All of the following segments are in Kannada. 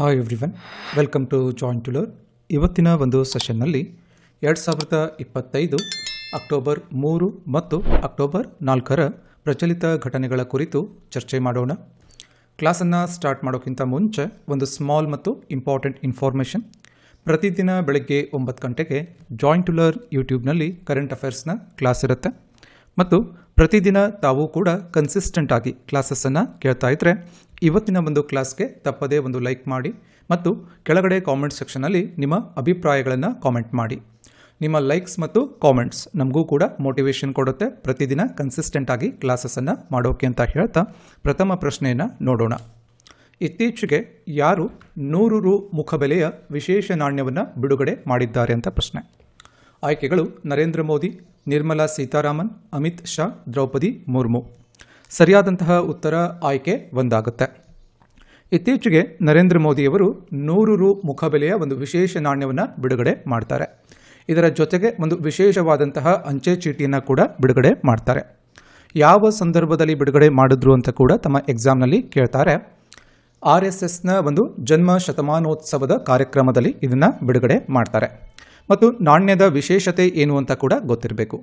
Hi everyone welcome to joint to learn ಇವತ್ತಿನ ಒಂದು ಸೆಷನ್ನಲ್ಲಿ ಎರಡು ಸಾವಿರದ ಇಪ್ಪತ್ತೈದು ಅಕ್ಟೋಬರ್ ಮೂರು ಮತ್ತು ಅಕ್ಟೋಬರ್ ನಾಲ್ಕರ ಪ್ರಚಲಿತ ಘಟನೆಗಳ ಕುರಿತು ಚರ್ಚೆ ಮಾಡೋಣ. ಕ್ಲಾಸನ್ನು ಸ್ಟಾರ್ಟ್ ಮಾಡೋಕ್ಕಿಂತ ಮುಂಚೆ ಒಂದು ಸ್ಮಾಲ್ ಮತ್ತು ಇಂಪಾರ್ಟೆಂಟ್ ಇನ್ಫಾರ್ಮೇಷನ್. ಪ್ರತಿದಿನ ಬೆಳಗ್ಗೆ ಒಂಬತ್ತು ಗಂಟೆಗೆ ಜಾಯಿಂಟ್ ಟು ಲರ್ ಯೂಟ್ಯೂಬ್ನಲ್ಲಿ ಕರೆಂಟ್ ಅಫೇರ್ಸ್ನ ಕ್ಲಾಸ್ ಇರುತ್ತೆ. ಮತ್ತು ಪ್ರತಿದಿನ ತಾವು ಕೂಡ ಕನ್ಸಿಸ್ಟೆಂಟ್ ಆಗಿ ಕ್ಲಾಸಸ್ಸನ್ನು ಕೇಳ್ತಾ ಇದ್ದರೆ ಇವತ್ತಿನ ಒಂದು ಕ್ಲಾಸ್ಗೆ ತಪ್ಪದೇ ಒಂದು ಲೈಕ್ ಮಾಡಿ ಮತ್ತು ಕೆಳಗಡೆ ಕಾಮೆಂಟ್ ಸೆಕ್ಷನಲ್ಲಿ ನಿಮ್ಮ ಅಭಿಪ್ರಾಯಗಳನ್ನು ಕಾಮೆಂಟ್ ಮಾಡಿ. ನಿಮ್ಮ ಲೈಕ್ಸ್ ಮತ್ತು ಕಾಮೆಂಟ್ಸ್ ನಮಗೂ ಕೂಡ ಮೋಟಿವೇಶನ್ ಕೊಡುತ್ತೆ. ಪ್ರತಿದಿನ ಕನ್ಸಿಸ್ಟೆಂಟಾಗಿ ಕ್ಲಾಸಸನ್ನು ಮಾಡೋಕೆ ಅಂತ ಹೇಳ್ತಾ ಪ್ರಥಮ ಪ್ರಶ್ನೆಯನ್ನು ನೋಡೋಣ. ಇತ್ತೀಚೆಗೆ ಯಾರು ನೂರು ರು ಮುಖಬೆಲೆಯ ವಿಶೇಷ ನಾಣ್ಯವನ್ನು ಬಿಡುಗಡೆ ಮಾಡಿದ್ದಾರೆ ಅಂತ ಪ್ರಶ್ನೆ. ಆಯ್ಕೆಗಳು ನರೇಂದ್ರ ಮೋದಿ, ನಿರ್ಮಲಾ ಸೀತಾರಾಮನ್, ಅಮಿತ್ ಶಾ, ದ್ರೌಪದಿ ಮುರ್ಮು. ಸರಿಯಾದಂತಹ ಉತ್ತರ ಆಯ್ಕೆ ಒಂದಾಗುತ್ತೆ. ಇತ್ತೀಚೆಗೆ ನರೇಂದ್ರ ಮೋದಿಯವರು ನೂರು ರು ಮುಖಬೆಲೆಯ ಒಂದು ವಿಶೇಷ ನಾಣ್ಯವನ್ನು ಬಿಡುಗಡೆ ಮಾಡ್ತಾರೆ. ಇದರ ಜೊತೆಗೆ ಒಂದು ವಿಶೇಷವಾದಂತಹ ಅಂಚೆ ಚೀಟಿಯನ್ನು ಕೂಡ ಬಿಡುಗಡೆ ಮಾಡ್ತಾರೆ. ಯಾವ ಸಂದರ್ಭದಲ್ಲಿ ಬಿಡುಗಡೆ ಮಾಡಿದ್ರು ಅಂತ ಕೂಡ ತಮ್ಮ ಎಕ್ಸಾಮ್ನಲ್ಲಿ ಕೇಳ್ತಾರೆ. ಆರ್ ಎಸ್ ಎಸ್ನ ಒಂದು ಜನ್ಮ ಶತಮಾನೋತ್ಸವದ ಕಾರ್ಯಕ್ರಮದಲ್ಲಿ ಇದನ್ನು ಬಿಡುಗಡೆ ಮಾಡ್ತಾರೆ. ಮತ್ತು ನಾಣ್ಯದ ವಿಶೇಷತೆ ಏನು ಅಂತ ಕೂಡ ಗೊತ್ತಿರಬೇಕು.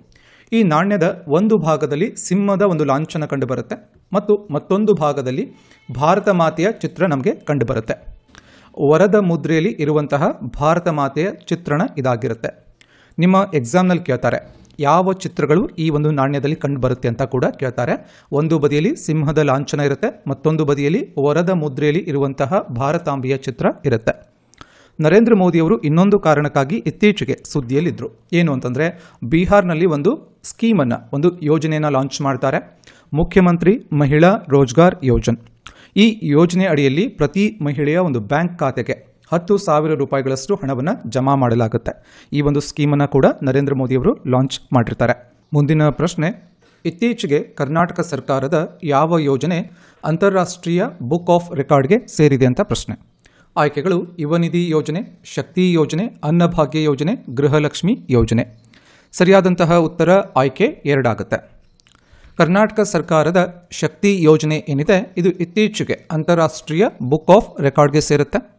ಈ ನಾಣ್ಯದ ಒಂದು ಭಾಗದಲ್ಲಿ ಸಿಂಹದ ಒಂದು ಲಾಂಛನ ಕಂಡುಬರುತ್ತೆ ಮತ್ತು ಮತ್ತೊಂದು ಭಾಗದಲ್ಲಿ ಭಾರತ ಮಾತೆಯ ಚಿತ್ರ ನಮಗೆ ಕಂಡುಬರುತ್ತೆ. ವರದ ಮುದ್ರೆಯಲ್ಲಿ ಇರುವಂತಹ ಭಾರತ ಮಾತೆಯ ಚಿತ್ರಣ ಇದಾಗಿರುತ್ತೆ. ನಿಮ್ಮ ಎಕ್ಸಾಮ್ನಲ್ಲಿ ಕೇಳ್ತಾರೆ, ಯಾವ ಚಿತ್ರಗಳು ಈ ಒಂದು ನಾಣ್ಯದಲ್ಲಿ ಕಂಡುಬರುತ್ತೆ ಅಂತ ಕೂಡ ಕೇಳ್ತಾರೆ. ಒಂದು ಬದಿಯಲ್ಲಿ ಸಿಂಹದ ಲಾಂಛನ ಇರುತ್ತೆ, ಮತ್ತೊಂದು ಬದಿಯಲ್ಲಿ ವರದ ಮುದ್ರೆಯಲ್ಲಿ ಇರುವಂತಹ ಭಾರತಾಂಬೆಯ ಚಿತ್ರ ಇರುತ್ತೆ. ನರೇಂದ್ರ ಮೋದಿಯವರು ಇನ್ನೊಂದು ಕಾರಣಕ್ಕಾಗಿ ಇತ್ತೀಚೆಗೆ ಸುದ್ದಿಯಲ್ಲಿದ್ದರು ಏನು ಅಂತಂದರೆ, ಬಿಹಾರ್ನಲ್ಲಿ ಒಂದು ಸ್ಕೀಮನ್ನು ಒಂದು ಯೋಜನೆಯನ್ನು ಲಾಂಚ್ ಮಾಡ್ತಾರೆ. ಮುಖ್ಯಮಂತ್ರಿ ಮಹಿಳಾ ರೋಜ್ಗಾರ್ ಯೋಜನೆ. ಈ ಯೋಜನೆ ಅಡಿಯಲ್ಲಿ ಪ್ರತಿ ಮಹಿಳೆಯ ಒಂದು ಬ್ಯಾಂಕ್ ಖಾತೆಗೆ ಹತ್ತು ಸಾವಿರ ರೂಪಾಯಿಗಳಷ್ಟು ಹಣವನ್ನು ಜಮಾ ಮಾಡಲಾಗುತ್ತೆ. ಈ ಒಂದು ಸ್ಕೀಮನ್ನು ಕೂಡ ನರೇಂದ್ರ ಮೋದಿಯವರು ಲಾಂಚ್ ಮಾಡಿರ್ತಾರೆ. ಮುಂದಿನ ಪ್ರಶ್ನೆ, ಇತ್ತೀಚೆಗೆ ಕರ್ನಾಟಕ ಸರ್ಕಾರದ ಯಾವ ಯೋಜನೆ ಅಂತಾರಾಷ್ಟ್ರೀಯ ಬುಕ್ ಆಫ್ ರೆಕಾರ್ಡ್ಗೆ ಸೇರಿದೆ ಅಂತ ಪ್ರಶ್ನೆ. ಆಯ್ಕೆಗಳು ಯುವನಿಧಿ ಯೋಜನೆ, ಶಕ್ತಿ ಯೋಜನೆ, ಅನ್ನಭಾಗ್ಯ ಯೋಜನೆ, ಗೃಹಲಕ್ಷ್ಮಿ ಯೋಜನೆ. ಸರಿಯಾದಂತಹ ಉತ್ತರ ಆಯ್ಕೆ ಎರಡಾಗುತ್ತೆ. ಕರ್ನಾಟಕ ಸರ್ಕಾರದ ಶಕ್ತಿ ಯೋಜನೆ ಏನಿದೆ, ಇದು ಇತ್ತೀಚೆಗೆ ಅಂತಾರಾಷ್ಟ್ರೀಯ ಬುಕ್ ಆಫ್ ರೆಕಾರ್ಡ್ಗೆ ಸೇರುತ್ತೆ.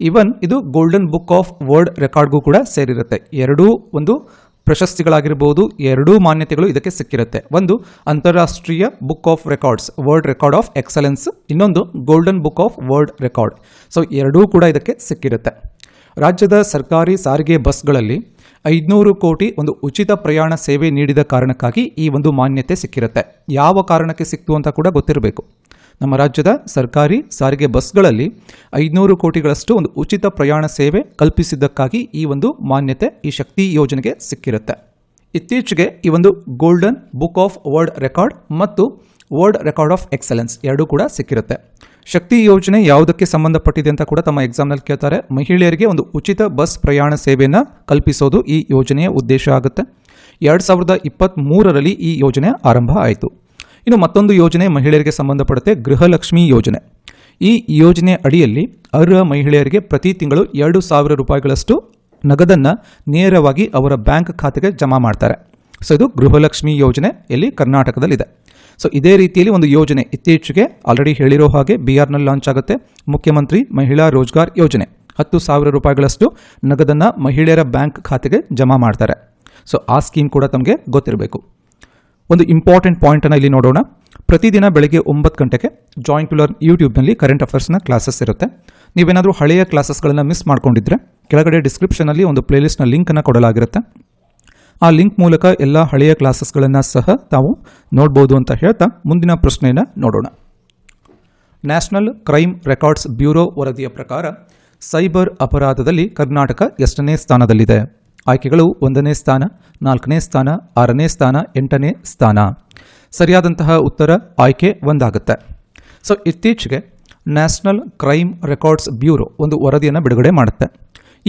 ಈವನ್ ಇದು ಗೋಲ್ಡನ್ ಬುಕ್ ಆಫ್ ವರ್ಲ್ಡ್ ರೆಕಾರ್ಡ್ಗೂ ಕೂಡ ಸೇರಿರುತ್ತೆ. ಎರಡೂ ಒಂದು ಪ್ರಶಸ್ತಿಗಳಾಗಿರ್ಬೋದು, ಎರಡೂ ಮಾನ್ಯತೆಗಳು ಇದಕ್ಕೆ ಸಿಕ್ಕಿರುತ್ತೆ. ಒಂದು ಅಂತಾರಾಷ್ಟ್ರೀಯ book of records world record of excellence, ಇನ್ನೊಂದು golden book of world record. So, ಎರಡೂ ಕೂಡ ಇದಕ್ಕೆ ಸಿಕ್ಕಿರುತ್ತೆ. ರಾಜ್ಯದ ಸರ್ಕಾರಿ ಸಾರಿಗೆ ಬಸ್ಗಳಲ್ಲಿ ಐದುನೂರು ಕೋಟಿ ಒಂದು ಉಚಿತ ಪ್ರಯಾಣ ಸೇವೆ ನೀಡಿದ ಕಾರಣಕ್ಕಾಗಿ ಈ ಒಂದು ಮಾನ್ಯತೆ ಸಿಕ್ಕಿರುತ್ತೆ. ಯಾವ ಕಾರಣಕ್ಕೆ ಸಿಕ್ತು ಅಂತ ಕೂಡ ಗೊತ್ತಿರಬೇಕು. ನಮ್ಮ ರಾಜ್ಯದ ಸರ್ಕಾರಿ ಸಾರಿಗೆ ಬಸ್ಗಳಲ್ಲಿ ಐದುನೂರು ಕೋಟಿಗಳಷ್ಟು ಒಂದು ಉಚಿತ ಪ್ರಯಾಣ ಸೇವೆ ಕಲ್ಪಿಸಿದ್ದಕ್ಕಾಗಿ ಈ ಒಂದು ಮಾನ್ಯತೆ, ಈ ಶಕ್ತಿ ಯೋಜನೆಗೆ ಸಿಕ್ಕಿರುತ್ತೆ. ಇತ್ತೀಚೆಗೆ ಈ ಒಂದು golden book of world record ಮತ್ತು ವರ್ಲ್ಡ್ ರೆಕಾರ್ಡ್ ಆಫ್ ಎಕ್ಸಲೆನ್ಸ್ ಎರಡೂ ಕೂಡ ಸಿಕ್ಕಿರುತ್ತೆ. ಶಕ್ತಿ ಯೋಜನೆ ಯಾವುದಕ್ಕೆ ಸಂಬಂಧಪಟ್ಟಿದೆ ಅಂತ ಕೂಡ ತಮ್ಮ ಎಕ್ಸಾಮ್ನಲ್ಲಿ ಕೇಳ್ತಾರೆ. ಮಹಿಳೆಯರಿಗೆ ಒಂದು ಉಚಿತ ಬಸ್ ಪ್ರಯಾಣ ಸೇವೆಯನ್ನು ಕಲ್ಪಿಸೋದು ಈ ಯೋಜನೆಯ ಉದ್ದೇಶ ಆಗುತ್ತೆ. ಎರಡು ಸಾವಿರದ ಇಪ್ಪತ್ತ್ಮೂರರಲ್ಲಿ ಈ ಯೋಜನೆ ಆರಂಭ ಆಯಿತು. ಇನ್ನು ಮತ್ತೊಂದು ಯೋಜನೆ ಮಹಿಳೆಯರಿಗೆ ಸಂಬಂಧಪಡುತ್ತೆ, ಗೃಹಲಕ್ಷ್ಮಿ ಯೋಜನೆ. ಈ ಯೋಜನೆ ಅಡಿಯಲ್ಲಿ ಅರ್ಹ ಮಹಿಳೆಯರಿಗೆ ಪ್ರತಿ ತಿಂಗಳು ಎರಡು ಸಾವಿರ ರೂಪಾಯಿಗಳಷ್ಟು ನಗದನ್ನು ನೇರವಾಗಿ ಅವರ ಬ್ಯಾಂಕ್ ಖಾತೆಗೆ ಜಮಾ ಮಾಡ್ತಾರೆ. ಸೊ ಇದು ಗೃಹಲಕ್ಷ್ಮಿ ಯೋಜನೆ, ಇಲ್ಲಿ ಕರ್ನಾಟಕದಲ್ಲಿದೆ. ಸೊ ಇದೇ ರೀತಿಯಲ್ಲಿ ಒಂದು ಯೋಜನೆ ಇತ್ತೀಚೆಗೆ ಆಲ್ರೆಡಿ ಹೇಳಿರೋ ಹಾಗೆ ಬಿಹಾರ್ನಲ್ಲಿ ಲಾಂಚ್ ಆಗುತ್ತೆ. ಮುಖ್ಯಮಂತ್ರಿ ಮಹಿಳಾ ರೋಜ್ಗಾರ್ ಯೋಜನೆ. ಹತ್ತು ಸಾವಿರ ರೂಪಾಯಿಗಳಷ್ಟು ನಗದನ್ನು ಮಹಿಳೆಯರ ಬ್ಯಾಂಕ್ ಖಾತೆಗೆ ಜಮಾ ಮಾಡ್ತಾರೆ. ಸೊ ಆ ಸ್ಕೀಮ್ ಕೂಡ ತಮಗೆ ಗೊತ್ತಿರಬೇಕು. ಒಂದು ಇಂಪಾರ್ಟೆಂಟ್ ಪಾಯಿಂಟನ್ನು ಇಲ್ಲಿ ನೋಡೋಣ. ಪ್ರತಿದಿನ ಬೆಳಗ್ಗೆ ಒಂಬತ್ತು ಗಂಟೆಗೆ ಜಾಯಿಂಟ್ ಟು ಯೂಟ್ಯೂಬ್ನಲ್ಲಿ ಕರೆಂಟ್ ಅಫೇರ್ಸ್ನ ಕ್ಲಾಸಸ್ ಇರುತ್ತೆ. ನೀವೇನಾದರೂ ಹಳೆಯ ಕ್ಲಾಸಸ್ಗಳನ್ನು ಮಿಸ್ ಮಾಡ್ಕೊಂಡಿದ್ರೆ ಕೆಳಗಡೆ ಡಿಸ್ಕ್ರಿಪ್ಷನಲ್ಲಿ ಒಂದು ಪ್ಲೇಲಿಸ್ಟ್ನ ಲಿಂಕನ್ನು ಕೊಡಲಾಗಿರುತ್ತೆ. ಆ ಲಿಂಕ್ ಮೂಲಕ ಎಲ್ಲ ಹಳೆಯ ಕ್ಲಾಸಸ್ಗಳನ್ನು ಸಹ ತಾವು ನೋಡ್ಬೋದು ಅಂತ ಹೇಳ್ತಾ ಮುಂದಿನ ಪ್ರಶ್ನೆಯನ್ನು ನೋಡೋಣ. ನ್ಯಾಷನಲ್ ಕ್ರೈಮ್ ರೆಕಾರ್ಡ್ಸ್ ಬ್ಯೂರೋ ವರದಿಯ ಪ್ರಕಾರ ಸೈಬರ್ ಅಪರಾಧದಲ್ಲಿ ಕರ್ನಾಟಕ ಎಷ್ಟನೇ ಸ್ಥಾನದಲ್ಲಿದೆ? ಆಯ್ಕೆಗಳು ಒಂದನೇ ಸ್ಥಾನ, ನಾಲ್ಕನೇ ಸ್ಥಾನ, ಆರನೇ ಸ್ಥಾನ, ಎಂಟನೇ ಸ್ಥಾನ? ಸರಿಯಾದಂತಹ ಉತ್ತರ ಆಯ್ಕೆ ಒಂದಾಗುತ್ತೆ. ಸೊ ಇತ್ತೀಚೆಗೆ ನ್ಯಾಷನಲ್ ಕ್ರೈಮ್ ರೆಕಾರ್ಡ್ಸ್ ಬ್ಯೂರೋ ಒಂದು ವರದಿಯನ್ನು ಬಿಡುಗಡೆ ಮಾಡುತ್ತೆ.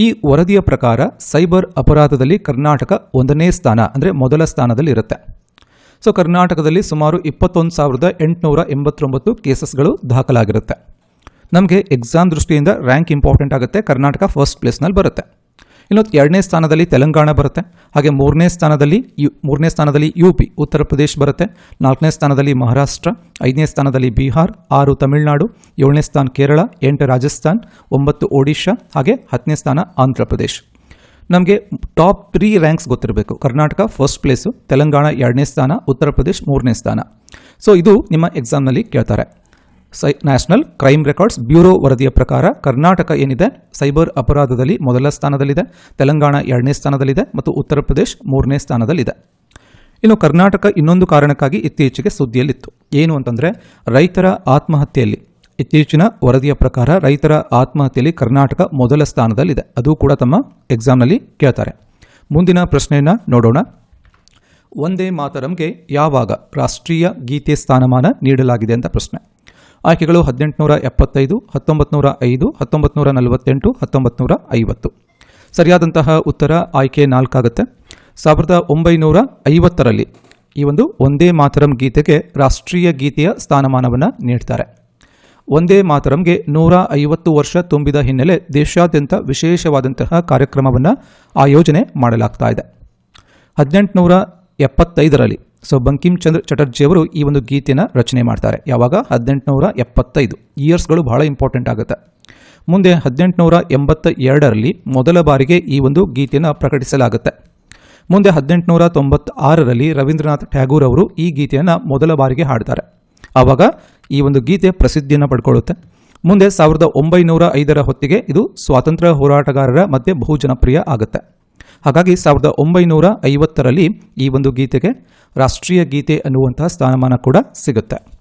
ಈ ವರದಿಯ ಪ್ರಕಾರ ಸೈಬರ್ ಅಪರಾಧದಲ್ಲಿ ಕರ್ನಾಟಕ ಒಂದನೇ ಸ್ಥಾನ, ಅಂದರೆ ಮೊದಲ ಸ್ಥಾನದಲ್ಲಿ ಇರುತ್ತೆ. ಸೊ ಕರ್ನಾಟಕದಲ್ಲಿ ಸುಮಾರು ಇಪ್ಪತ್ತೊಂದು ಸಾವಿರದ ಎಂಟುನೂರ ಎಂಬತ್ತೊಂಬತ್ತು ಕೇಸಸ್ಗಳು ದಾಖಲಾಗಿರುತ್ತೆ. ನಮಗೆ ಎಕ್ಸಾಮ್ ದೃಷ್ಟಿಯಿಂದ ರ್ಯಾಂಕ್ ಇಂಪಾರ್ಟೆಂಟ್ ಆಗುತ್ತೆ, ಕರ್ನಾಟಕ ಫಸ್ಟ್ ಪ್ಲೇಸ್ನಲ್ಲಿ ಬರುತ್ತೆ. ಇನ್ನು ಎರಡನೇ ಸ್ಥಾನದಲ್ಲಿ ತೆಲಂಗಾಣ ಬರುತ್ತೆ. ಹಾಗೆ ಮೂರನೇ ಸ್ಥಾನದಲ್ಲಿ ಯು, ಮೂರನೇ ಸ್ಥಾನದಲ್ಲಿ ಯು ಪಿ ಉತ್ತರ ಪ್ರದೇಶ ಬರುತ್ತೆ. ನಾಲ್ಕನೇ ಸ್ಥಾನದಲ್ಲಿ ಮಹಾರಾಷ್ಟ್ರ, ಐದನೇ ಸ್ಥಾನದಲ್ಲಿ ಬಿಹಾರ್, ಆರು ತಮಿಳುನಾಡು, ಏಳನೇ ಸ್ಥಾನ ಕೇರಳ, ಎಂಟು ರಾಜಸ್ಥಾನ್, ಒಂಬತ್ತು ಒಡಿಶಾ, ಹಾಗೆ ಹತ್ತನೇ ಸ್ಥಾನ ಆಂಧ್ರ ಪ್ರದೇಶ್. ನಮಗೆ ಟಾಪ್ ತ್ರೀ ರ್ಯಾಂಕ್ಸ್ ಗೊತ್ತಿರಬೇಕು. ಕರ್ನಾಟಕ ಫಸ್ಟ್ ಪ್ಲೇಸು ತೆಲಂಗಾಣ ಎರಡನೇ ಸ್ಥಾನ, ಉತ್ತರ ಪ್ರದೇಶ್ ಮೂರನೇ ಸ್ಥಾನ. ಸೊ ಇದು ನಿಮ್ಮ ಎಕ್ಸಾಮ್ನಲ್ಲಿ ಕೇಳ್ತಾರೆ. ಸೈ, ನ್ಯಾಷನಲ್ ಕ್ರೈಮ್ ರೆಕಾರ್ಡ್ಸ್ ಬ್ಯೂರೋ ವರದಿಯ ಪ್ರಕಾರ ಕರ್ನಾಟಕ ಏನಿದೆ? ಸೈಬರ್ ಅಪರಾಧದಲ್ಲಿ ಮೊದಲ ಸ್ಥಾನದಲ್ಲಿದೆ, ತೆಲಂಗಾಣ ಎರಡನೇ ಸ್ಥಾನದಲ್ಲಿದೆ ಮತ್ತು ಉತ್ತರ ಪ್ರದೇಶ್ ಮೂರನೇ ಸ್ಥಾನದಲ್ಲಿದೆ. ಇನ್ನು ಕರ್ನಾಟಕ ಇನ್ನೊಂದು ಕಾರಣಕ್ಕಾಗಿ ಇತ್ತೀಚೆಗೆ ಸುದ್ದಿಯಲ್ಲಿತ್ತು. ಏನು ಅಂತಂದರೆ, ರೈತರ ಆತ್ಮಹತ್ಯೆಯಲ್ಲಿ. ಇತ್ತೀಚಿನ ವರದಿಯ ಪ್ರಕಾರ ರೈತರ ಆತ್ಮಹತ್ಯೆಯಲ್ಲಿ ಕರ್ನಾಟಕ ಮೊದಲ ಸ್ಥಾನದಲ್ಲಿದೆ. ಅದು ಕೂಡ ತಮ್ಮ ಎಕ್ಸಾಮ್ನಲ್ಲಿ ಕೇಳ್ತಾರೆ. ಮುಂದಿನ ಪ್ರಶ್ನೆಯನ್ನು ನೋಡೋಣ. ಒಂದೇ ಮಾತರಂಗೆ ಯಾವಾಗ ರಾಷ್ಟ್ರೀಯ ಗೀತೆ ಸ್ಥಾನಮಾನ ನೀಡಲಾಗಿದೆ ಅಂತ ಪ್ರಶ್ನೆ. ಆಯ್ಕೆಗಳು ಹದಿನೆಂಟುನೂರ ಎಪ್ಪತ್ತೈದು ಹತ್ತೊಂಬತ್ತು ನೂರ ಐದು ಹತ್ತೊಂಬತ್ತು ನೂರ ನಲವತ್ತೆಂಟು ಹತ್ತೊಂಬತ್ತು ನೂರ ಐವತ್ತು. ಸರಿಯಾದಂತಹ ಉತ್ತರ ಆಯ್ಕೆ ನಾಲ್ಕಾಗುತ್ತೆ. ಸಾವಿರದ ಒಂಬೈನೂರ ಐವತ್ತರಲ್ಲಿ ಈ ಒಂದು ಒಂದೇ ಮಾತರಂ ಗೀತೆಗೆ ರಾಷ್ಟ್ರೀಯ ಗೀತೆಯ ಸ್ಥಾನಮಾನವನ್ನು ನೀಡ್ತಾರೆ. ಒಂದೇ ಮಾತರಂಗೆ ನೂರ ಐವತ್ತು ವರ್ಷ ತುಂಬಿದ ಹಿನ್ನೆಲೆ ದೇಶಾದ್ಯಂತ ವಿಶೇಷವಾದಂತಹ ಕಾರ್ಯಕ್ರಮವನ್ನು ಆಯೋಜನೆ ಮಾಡಲಾಗ್ತಾ ಇದೆ. ಹದಿನೆಂಟುನೂರ ಎಪ್ಪತ್ತೈದರಲ್ಲಿ ಸೊ ಬಂಕಿಮ್ ಚಂದ್ರ ಚಟರ್ಜಿಯವರು ಈ ಒಂದು ಗೀತೆಯನ್ನು ರಚನೆ ಮಾಡ್ತಾರೆ. ಯಾವಾಗ? ಹದಿನೆಂಟುನೂರ ಎಪ್ಪತ್ತೈದು. ಇಯರ್ಸ್ಗಳು ಬಹಳ ಇಂಪಾರ್ಟೆಂಟ್ ಆಗುತ್ತೆ. ಮುಂದೆ ಹದಿನೆಂಟುನೂರ ಎಂಬತ್ತ ಎರಡರಲ್ಲಿ ಮೊದಲ ಬಾರಿಗೆ ಈ ಒಂದು ಗೀತೆಯನ್ನು ಪ್ರಕಟಿಸಲಾಗುತ್ತೆ. ಮುಂದೆ ಹದಿನೆಂಟುನೂರ ತೊಂಬತ್ತಾರರಲ್ಲಿ ರವೀಂದ್ರನಾಥ್ ಟ್ಯಾಗೂರ್ ಅವರು ಈ ಗೀತೆಯನ್ನು ಮೊದಲ ಬಾರಿಗೆ ಹಾಡ್ತಾರೆ. ಆವಾಗ ಈ ಒಂದು ಗೀತೆ ಪ್ರಸಿದ್ಧಿಯನ್ನು ಪಡ್ಕೊಳ್ಳುತ್ತೆ. ಮುಂದೆ ಸಾವಿರದ ಒಂಬೈನೂರ ಐದರ ಹೊತ್ತಿಗೆ ಇದು ಸ್ವಾತಂತ್ರ್ಯ ಹೋರಾಟಗಾರರ ಮಧ್ಯೆ ಬಹು ಜನಪ್ರಿಯ ಆಗುತ್ತೆ. ಹಾಗಾಗಿ ಸಾವಿರದ ಒಂಬೈನೂರ ಐವತ್ತರಲ್ಲಿ ಈ ಒಂದು ಗೀತೆಗೆ ರಾಷ್ಟ್ರೀಯ ಗೀತೆ ಅನ್ನುವಂತಹ ಸ್ಥಾನಮಾನ ಕೂಡ ಸಿಗುತ್ತೆ.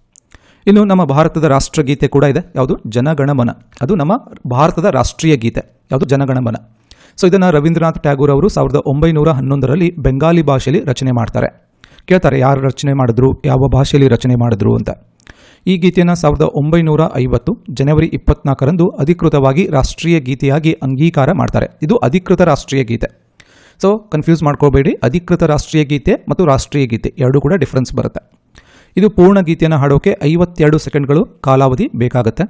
ಇನ್ನು ನಮ್ಮ ಭಾರತದ ರಾಷ್ಟ್ರಗೀತೆ ಕೂಡ ಇದೆ. ಯಾವುದು? ಜನಗಣಮನ. ಅದು ನಮ್ಮ ಭಾರತದ ರಾಷ್ಟ್ರೀಯ ಗೀತೆ. ಯಾವುದು? ಜನಗಣಮನ. ಸೊ ಇದನ್ನು ರವೀಂದ್ರನಾಥ್ ಟ್ಯಾಗೂರ್ ಅವರು ಸಾವಿರದ ಒಂಬೈನೂರ ಹನ್ನೊಂದರಲ್ಲಿ ಬೆಂಗಾಲಿ ಭಾಷೆಯಲ್ಲಿ ರಚನೆ ಮಾಡ್ತಾರೆ. ಕೇಳ್ತಾರೆ, ಯಾರು ರಚನೆ ಮಾಡಿದ್ರು? ಯಾವ ಭಾಷೆಯಲ್ಲಿ ರಚನೆ ಮಾಡಿದ್ರು ಅಂತ. ಈ ಗೀತೆಯನ್ನು ಸಾವಿರದ ಒಂಬೈನೂರ ಐವತ್ತು, ಜನವರಿ ಇಪ್ಪತ್ನಾಲ್ಕರಂದು ಅಧಿಕೃತವಾಗಿ ರಾಷ್ಟ್ರೀಯ ಗೀತೆಯಾಗಿ ಅಂಗೀಕಾರ ಮಾಡ್ತಾರೆ. ಇದು ಅಧಿಕೃತ ರಾಷ್ಟ್ರೀಯ ಗೀತೆ. ಸೊ ಕನ್ಫ್ಯೂಸ್ ಮಾಡ್ಕೋಬೇಡಿ. ಅಧಿಕೃತ ರಾಷ್ಟ್ರೀಯ ಗೀತೆ ಮತ್ತು ರಾಷ್ಟ್ರೀಯ ಗೀತೆ ಎರಡೂ ಕೂಡ ಡಿಫ್ರೆನ್ಸ್ ಬರುತ್ತೆ. ಇದು ಪೂರ್ಣ ಗೀತೆಯನ್ನು ಹಾಡೋಕೆ ಐವತ್ತೆರಡು ಸೆಕೆಂಡ್ಗಳು ಕಾಲಾವಧಿ ಬೇಕಾಗುತ್ತೆ.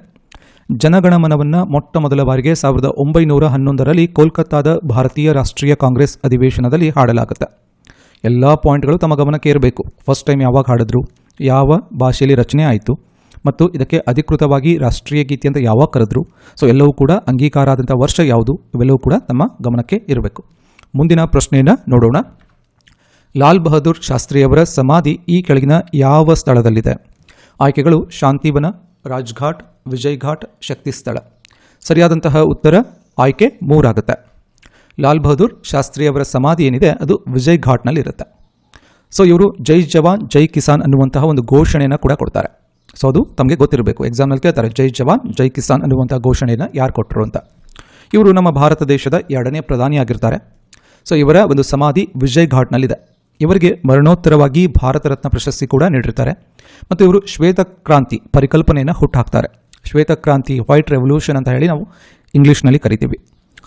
ಜನಗಣಮನವನ್ನು ಮೊಟ್ಟ ಮೊದಲ ಬಾರಿಗೆ ಸಾವಿರದ ಒಂಬೈನೂರ ಹನ್ನೊಂದರಲ್ಲಿ ಕೋಲ್ಕತ್ತಾದ ಭಾರತೀಯ ರಾಷ್ಟ್ರೀಯ ಕಾಂಗ್ರೆಸ್ ಅಧಿವೇಶನದಲ್ಲಿ ಹಾಡಲಾಗುತ್ತೆ. ಎಲ್ಲ ಪಾಯಿಂಟ್ಗಳು ತಮ್ಮ ಗಮನಕ್ಕೆ ಇರಬೇಕು. ಫಸ್ಟ್ ಟೈಮ್ ಯಾವಾಗ ಹಾಡಿದ್ರು, ಯಾವ ಭಾಷೆಯಲ್ಲಿ ರಚನೆ ಆಯಿತು, ಮತ್ತು ಇದಕ್ಕೆ ಅಧಿಕೃತವಾಗಿ ರಾಷ್ಟ್ರೀಯ ಗೀತೆ ಅಂತ ಯಾವಾಗ ಕರೆದ್ರು. ಸೊ ಎಲ್ಲವೂ ಕೂಡ ಅಂಗೀಕಾರ ಆದಂಥ ವರ್ಷ ಯಾವುದು, ಇವೆಲ್ಲವೂ ಕೂಡ ತಮ್ಮ ಗಮನಕ್ಕೆ ಇರಬೇಕು. ಮುಂದಿನ ಪ್ರಶ್ನೆಯನ್ನು ನೋಡೋಣ. ಲಾಲ್ ಬಹದ್ದೂರ್ ಶಾಸ್ತ್ರಿಯವರ ಸಮಾಧಿ ಈ ಕೆಳಗಿನ ಯಾವ ಸ್ಥಳದಲ್ಲಿದೆ? ಆಯ್ಕೆಗಳು ಶಾಂತಿವನ, ರಾಜ್ಘಾಟ್, ವಿಜಯ್ಘಾಟ್ ಶಕ್ತಿ ಸ್ಥಳ ಸರಿಯಾದಂತಹ ಉತ್ತರ ಆಯ್ಕೆ ಮೂರಾಗುತ್ತೆ. ಲಾಲ್ ಬಹದ್ದೂರ್ ಶಾಸ್ತ್ರಿಯವರ ಸಮಾಧಿ ಏನಿದೆ? ಅದು ವಿಜಯ್ ಘಾಟ್ನಲ್ಲಿರುತ್ತೆ ಸೊ, ಇವರು ಜೈ ಜವಾನ್, ಜೈ ಕಿಸಾನ್ ಅನ್ನುವಂತಹ ಒಂದು ಘೋಷಣೆಯನ್ನು ಕೂಡ ಕೊಡ್ತಾರೆ. ಸೊ, ಅದು ತಮಗೆ ಗೊತ್ತಿರಬೇಕು. ಎಕ್ಸಾಮ್ನಲ್ಲಿ ಕೇಳ್ತಾರೆ, ಜೈ ಜವಾನ್, ಜೈ ಕಿಸಾನ್ ಅನ್ನುವಂಥ ಘೋಷಣೆಯನ್ನು ಯಾರು ಕೊಟ್ಟರು ಅಂತ. ಇವರು ನಮ್ಮ ಭಾರತ ದೇಶದ ಎರಡನೇ ಪ್ರಧಾನಿಯಾಗಿರ್ತಾರೆ. ಸೊ ಇವರ ಒಂದು ಸಮಾಧಿ ವಿಜಯ್ ಘಾಟ್ನಲ್ಲಿದೆ ಇವರಿಗೆ ಮರಣೋತ್ತರವಾಗಿ ಭಾರತ ರತ್ನ ಪ್ರಶಸ್ತಿ ಕೂಡ ನೀಡಿರ್ತಾರೆ. ಮತ್ತು ಇವರು ಶ್ವೇತ ಕ್ರಾಂತಿ ಪರಿಕಲ್ಪನೆಯನ್ನು ಹುಟ್ಟುಹಾಕ್ತಾರೆ ಶ್ವೇತ ಕ್ರಾಂತಿ ವೈಟ್ ರೆವಲ್ಯೂಷನ್ ಅಂತ ಹೇಳಿ ನಾವು ಇಂಗ್ಲೀಷ್ನಲ್ಲಿ ಕರಿತೀವಿ.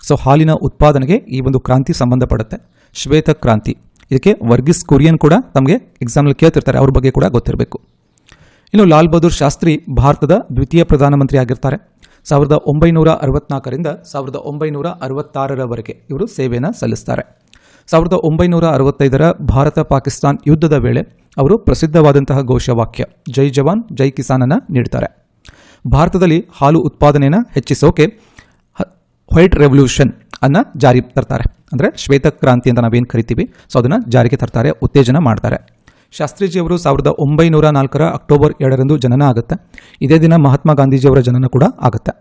ಸೊ ಹಾಲಿನ ಉತ್ಪಾದನೆಗೆ ಈ ಒಂದು ಕ್ರಾಂತಿ ಸಂಬಂಧಪಡುತ್ತೆ. ಶ್ವೇತ ಕ್ರಾಂತಿ. ಇದಕ್ಕೆ ವರ್ಗಿಸ್ ಕುರಿಯನ್ ಕೂಡ ತಮಗೆ ಎಕ್ಸಾಮ್ನಲ್ಲಿ ಕೇಳ್ತಿರ್ತಾರೆ. ಅವ್ರ ಬಗ್ಗೆ ಕೂಡ ಗೊತ್ತಿರಬೇಕು. ಇನ್ನು ಲಾಲ್ ಬಹದ್ದೂರ್ ಶಾಸ್ತ್ರಿ ಭಾರತದ ದ್ವಿತೀಯ ಪ್ರಧಾನಮಂತ್ರಿ ಆಗಿರ್ತಾರೆ. ಸಾವಿರದ ಒಂಬೈನೂರ ಅರವತ್ನಾಲ್ಕರಿಂದ ಸಾವಿರದ ಒಂಬೈನೂರ ಅರವತ್ತಾರರವರೆಗೆ ಇವರು ಸೇವೆಯನ್ನು ಸಲ್ಲಿಸ್ತಾರೆ. ಸಾವಿರದ ಒಂಬೈನೂರ ಅರವತ್ತೈದರ ಭಾರತ ಪಾಕಿಸ್ತಾನ್ ಯುದ್ಧದ ವೇಳೆ ಅವರು ಪ್ರಸಿದ್ಧವಾದಂತಹ ಘೋಷವಾಕ್ಯ, ಜೈ ಜವಾನ್, ಜೈ ಕಿಸಾನನ್ನು ನೀಡ್ತಾರೆ. ಭಾರತದಲ್ಲಿ ಹಾಲು ಉತ್ಪಾದನೆಯನ್ನು ಹೆಚ್ಚಿಸೋಕೆ ವೈಟ್ ರೆವಲ್ಯೂಷನ್ ಅನ್ನು ಜಾರಿ ತರ್ತಾರೆ. ಅಂದರೆ ಶ್ವೇತ ಕ್ರಾಂತಿ ಅಂತ ನಾವೇನು ಕರಿತೀವಿ, ಸೊ ಅದನ್ನು ಜಾರಿಗೆ ತರ್ತಾರೆ, ಉತ್ತೇಜನ ಮಾಡ್ತಾರೆ. ಶಾಸ್ತ್ರೀಜಿಯವರು ಸಾವಿರದ ಒಂಬೈನೂರ ನಾಲ್ಕರ ಅಕ್ಟೋಬರ್ ಎರಡರಂದು ಜನನ ಆಗುತ್ತೆ. ಇದೇ ದಿನ ಮಹಾತ್ಮ ಗಾಂಧೀಜಿಯವರ ಜನನ ಕೂಡ ಆಗುತ್ತೆ.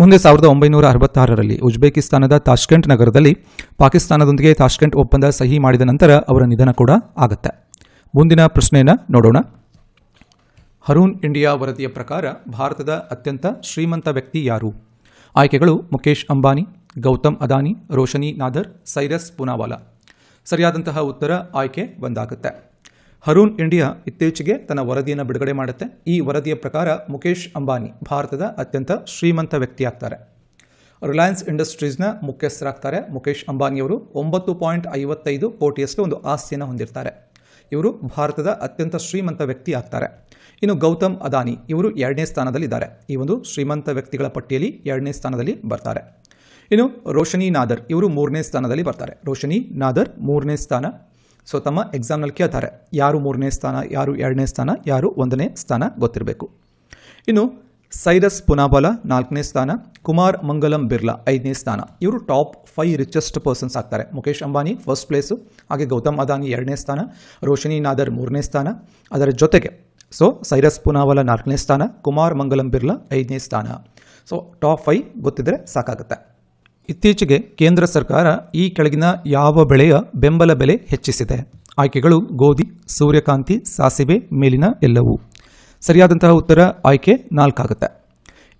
ಮುಂದೆ ಸಾವಿರದ ಒಂಬೈನೂರ ಅರವತ್ತಾರರಲ್ಲಿ ಉಜ್ಬೇಕಿಸ್ತಾನದ ತಾಷ್ಕೆಂಟ್ ನಗರದಲ್ಲಿ ಪಾಕಿಸ್ತಾನದೊಂದಿಗೆ ತಾಷ್ಕೆಂಟ್ ಒಪ್ಪಂದ ಸಹಿ ಮಾಡಿದ ನಂತರ ಅವರ ನಿಧನ ಕೂಡ ಆಗುತ್ತೆ. ಮುಂದಿನ ಪ್ರಶ್ನೆಯನ್ನು ನೋಡೋಣ. ಹರೂನ್ ಇಂಡಿಯಾ ವರದಿಯ ಪ್ರಕಾರ ಭಾರತದ ಅತ್ಯಂತ ಶ್ರೀಮಂತ ವ್ಯಕ್ತಿ ಯಾರು? ಆಯ್ಕೆಗಳು ಮುಖೇಶ್ ಅಂಬಾನಿ, ಗೌತಮ್ ಅದಾನಿ ರೋಶನಿ ನಾದರ್, ಸೈರಸ್ ಪುನಾವಾಲಾ. ಸರಿಯಾದಂತಹ ಉತ್ತರ ಆಯ್ಕೆ ಒಂದಾಗುತ್ತೆ ಹರೂನ್ ಇಂಡಿಯಾ ಇತ್ತೀಚೆಗೆ ತನ್ನ ವರದಿಯನ್ನು ಬಿಡುಗಡೆ ಮಾಡುತ್ತೆ. ಈ ವರದಿಯ ಪ್ರಕಾರ ಮುಖೇಶ್ ಅಂಬಾನಿ ಭಾರತದ ಅತ್ಯಂತ ಶ್ರೀಮಂತ ವ್ಯಕ್ತಿಯಾಗ್ತಾರೆ. ರಿಲಯನ್ಸ್ ಇಂಡಸ್ಟ್ರೀಸ್ನ ಮುಖ್ಯಸ್ಥರಾಗ್ತಾರೆ ಮುಖೇಶ್ ಅಂಬಾನಿಯವರು ಒಂಬತ್ತು ಪಾಯಿಂಟ್ ಐವತ್ತೈದು ಕೋಟಿಯಷ್ಟು ಒಂದು ಆಸ್ತಿಯನ್ನು ಹೊಂದಿರ್ತಾರೆ. ಇವರು ಭಾರತದ ಅತ್ಯಂತ ಶ್ರೀಮಂತ ವ್ಯಕ್ತಿ ಆಗ್ತಾರೆ ಇನ್ನು ಗೌತಮ್ ಅದಾನಿ ಇವರು ಎರಡನೇ ಸ್ಥಾನದಲ್ಲಿದ್ದಾರೆ. ಈ ಒಂದು ಶ್ರೀಮಂತ ವ್ಯಕ್ತಿಗಳ ಪಟ್ಟಿಯಲ್ಲಿ ಎರಡನೇ ಸ್ಥಾನದಲ್ಲಿ ಬರ್ತಾರೆ. ಇನ್ನು ರೋಷನಿ ನಾದರ್ ಇವರು ಮೂರನೇ ಸ್ಥಾನದಲ್ಲಿ ಬರ್ತಾರೆ. ರೋಷನಿ ನಾದರ್ ಮೂರನೇ ಸ್ಥಾನ. ಸೊ ತಮ್ಮ ಎಕ್ಸಾಮ್ನಲ್ಲಿ ಕೇಳ್ತಾರೆ, ಯಾರು ಮೂರನೇ ಸ್ಥಾನ, ಯಾರು ಎರಡನೇ ಸ್ಥಾನ, ಯಾರು ಒಂದನೇ ಸ್ಥಾನ ಗೊತ್ತಿರಬೇಕು. ಇನ್ನು ಸೈರಸ್ ಪುನಾಬಲ ನಾಲ್ಕನೇ ಸ್ಥಾನ, ಕುಮಾರ್ ಮಂಗಲಂ ಬಿರ್ಲಾ ಐದನೇ ಸ್ಥಾನ. ಇವರು ಟಾಪ್ ಫೈವ್ ರಿಚೆಸ್ಟ್ ಪರ್ಸನ್ಸ್ ಆಗ್ತಾರೆ. ಮುಖೇಶ್ ಅಂಬಾನಿ ಫಸ್ಟ್ ಪ್ಲೇಸು ಹಾಗೆ ಗೌತಮ್ ಅದಾನಿ ಎರಡನೇ ಸ್ಥಾನ ರೋಶನಿ ನಾದರ್ ಮೂರನೇ ಸ್ಥಾನ. ಅದರ ಜೊತೆಗೆ, ಸೊ ಸೈರಸ್ ಪುನಾವಲ ನಾಲ್ಕನೇ ಸ್ಥಾನ, ಕುಮಾರ್ ಮಂಗಲಂ ಬಿರ್ಲಾ ಐದನೇ ಸ್ಥಾನ. ಸೊ ಟಾಪ್ ಫೈವ್ ಗೊತ್ತಿದ್ದರೆ ಸಾಕಾಗುತ್ತೆ. ಇತ್ತೀಚೆಗೆ ಕೇಂದ್ರ ಸರ್ಕಾರ ಈ ಕೆಳಗಿನ ಯಾವ ಬೆಳೆಯ ಬೆಂಬಲ ಬೆಲೆ ಹೆಚ್ಚಿಸಿದೆ? ಆಯ್ಕೆಗಳು ಗೋಧಿ, ಸೂರ್ಯಕಾಂತಿ, ಸಾಸಿವೆ ಮೇಲಿನ ಎಲ್ಲವೂ. ಸರಿಯಾದಂತಹ ಉತ್ತರ ಆಯ್ಕೆ ನಾಲ್ಕಾಗುತ್ತೆ.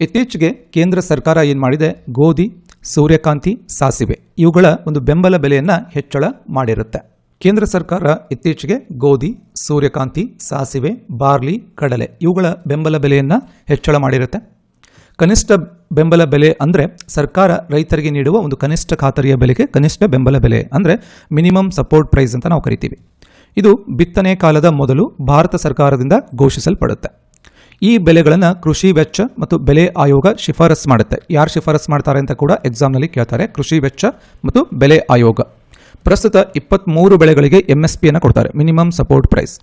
ಇತ್ತೀಚೆಗೆ ಕೇಂದ್ರ ಸರ್ಕಾರ ಏನು ಮಾಡಿದೆ? ಗೋಧಿ, ಸೂರ್ಯಕಾಂತಿ, ಸಾಸಿವೆ ಇವುಗಳ ಒಂದು ಬೆಂಬಲ ಬೆಲೆಯನ್ನು ಹೆಚ್ಚಳ ಮಾಡಿರುತ್ತೆ. ಕೇಂದ್ರ ಸರ್ಕಾರ ಇತ್ತೀಚೆಗೆ ಗೋಧಿ, ಸೂರ್ಯಕಾಂತಿ, ಸಾಸಿವೆ, ಬಾರ್ಲಿ, ಕಡಲೆ ಇವುಗಳ ಬೆಂಬಲ ಬೆಲೆಯನ್ನು ಹೆಚ್ಚಳ ಮಾಡಿರುತ್ತೆ. ಕನಿಷ್ಠ ಬೆಂಬಲ ಬೆಲೆ ಅಂದರೆ ಸರ್ಕಾರ ರೈತರಿಗೆ ನೀಡುವ ಒಂದು ಕನಿಷ್ಠ ಖಾತರಿಯ ಬೆಲೆಗೆ ಕನಿಷ್ಠ ಬೆಂಬಲ ಬೆಲೆ ಅಂದರೆ ಮಿನಿಮಮ್ ಸಪೋರ್ಟ್ ಪ್ರೈಸ್ ಅಂತ ನಾವು ಕರಿತೀವಿ. ಇದು ಬಿತ್ತನೆ ಕಾಲದ ಮೊದಲು ಭಾರತ ಸರ್ಕಾರದಿಂದ ಘೋಷಿಸಲ್ಪಡುತ್ತೆ. ಈ ಬೆಲೆಗಳನ್ನು ಕೃಷಿ ವೆಚ್ಚ ಮತ್ತು ಬೆಲೆ ಆಯೋಗ ಶಿಫಾರಸ್ ಮಾಡುತ್ತೆ. ಯಾರು ಶಿಫಾರಸ್ ಮಾಡ್ತಾರೆ ಅಂತ ಕೂಡ ಎಕ್ಸಾಮ್ನಲ್ಲಿ ಕೇಳ್ತಾರೆ. ಕೃಷಿ ವೆಚ್ಚ ಮತ್ತು ಬೆಲೆ ಆಯೋಗ. ಪ್ರಸ್ತುತ ಇಪ್ಪತ್ತ್ಮೂರು ಬೆಳೆಗಳಿಗೆ ಎಂಎಸ್ಪಿಯನ್ನು ಎಸ್ ಪಿಯನ್ನು ಕೊಡ್ತಾರೆ. ಮಿನಿಮಮ್ ಸಪೋರ್ಟ್ ಪ್ರೈಸ್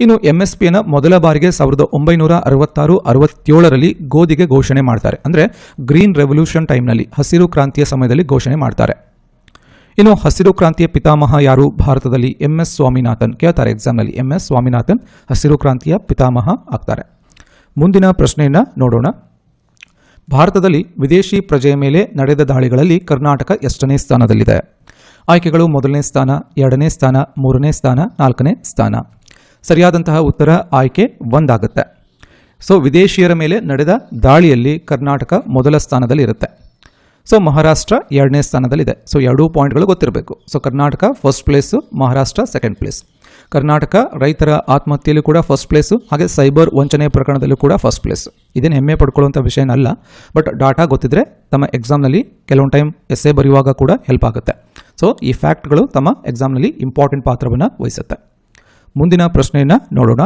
ಇನ್ನು ಎಂಎಸ್ಪಿಯನ್ನು ಎಸ್ ಪಿಯನ್ನು ಮೊದಲ ಬಾರಿಗೆ ಸಾವಿರದ ಒಂಬೈನೂರ ಅರವತ್ತಾರು, ಅರವತ್ತೇಳರಲ್ಲಿ ಗೋಧಿಗೆ ಘೋಷಣೆ ಮಾಡ್ತಾರೆ. ಅಂದರೆ ಗ್ರೀನ್ ರೆವಲ್ಯೂಷನ್ ಟೈಮ್ನಲ್ಲಿ ಹಸಿರು ಕ್ರಾಂತಿಯ ಸಮಯದಲ್ಲಿ ಘೋಷಣೆ ಮಾಡ್ತಾರೆ. ಇನ್ನು ಹಸಿರು ಕ್ರಾಂತಿಯ ಪಿತಾಮಹ ಯಾರು? ಭಾರತದಲ್ಲಿ ಎಂ ಎಸ್ ಸ್ವಾಮಿನಾಥನ್. ಕೇಳ್ತಾರೆ ಎಕ್ಸಾಮ್ನಲ್ಲಿ ಎಂ ಎಸ್ ಸ್ವಾಮಿನಾಥನ್ ಹಸಿರು ಕ್ರಾಂತಿಯ ಪಿತಾಮಹ ಆಗ್ತಾರೆ. ಮುಂದಿನ ಪ್ರಶ್ನೆಯನ್ನು ನೋಡೋಣ. ಭಾರತದಲ್ಲಿ ವಿದೇಶಿ ಪ್ರಜೆಯ ಮೇಲೆ ನಡೆದ ದಾಳಿಗಳಲ್ಲಿ ಕರ್ನಾಟಕ ಎಷ್ಟನೇ ಸ್ಥಾನದಲ್ಲಿದೆ? ಆಯ್ಕೆಗಳು ಮೊದಲನೇ ಸ್ಥಾನ, ಎರಡನೇ ಸ್ಥಾನ, ಮೂರನೇ ಸ್ಥಾನ, ನಾಲ್ಕನೇ ಸ್ಥಾನ. ಸರಿಯಾದಂತಹ ಉತ್ತರ ಆಯ್ಕೆ ಒಂದಾಗುತ್ತೆ. ಸೊ ವಿದೇಶಿಯರ ಮೇಲೆ ನಡೆದ ದಾಳಿಯಲ್ಲಿ ಕರ್ನಾಟಕ ಮೊದಲ ಸ್ಥಾನದಲ್ಲಿ ಇರುತ್ತೆ ಸೊ ಮಹಾರಾಷ್ಟ್ರ ಎರಡನೇ ಸ್ಥಾನದಲ್ಲಿದೆ. ಸೊ ಎರಡೂ ಪಾಯಿಂಟ್ಗಳು ಗೊತ್ತಿರಬೇಕು. So Karnataka first place Maharashtra second place Karnataka ರೈತರ ಆತ್ಮಹತ್ಯೆಯಲ್ಲೂ ಕೂಡ ಫಸ್ಟ್ ಪ್ಲೇಸು ಹಾಗೆ ಸೈಬರ್ ವಂಚನೆ ಪ್ರಕರಣದಲ್ಲೂ ಕೂಡ ಫಸ್ಟ್ ಪ್ಲೇಸು ಇದೇನು ಹೆಮ್ಮೆ ಪಡ್ಕೊಳ್ಳುವಂಥ ವಿಷಯನಲ್ಲ ಬಟ್ ಡಾಟಾ ಗೊತ್ತಿದ್ರೆ ತಮ್ಮ ಎಕ್ಸಾಮ್ನಲ್ಲಿ ಕೆಲವೊಂದು ಟೈಮ್ ಎಸ್ಸೆ ಬರೆಯುವಾಗ ಕೂಡ ಹೆಲ್ಪ್ ಆಗುತ್ತೆ. ಸೊ ಈ ಫ್ಯಾಕ್ಟ್ಗಳು ತಮ್ಮ ಎಕ್ಸಾಮ್ನಲ್ಲಿ ಇಂಪಾರ್ಟೆಂಟ್ ಪಾತ್ರವನ್ನು ವಹಿಸುತ್ತೆ. ಮುಂದಿನ ಪ್ರಶ್ನೆಯನ್ನು ನೋಡೋಣ.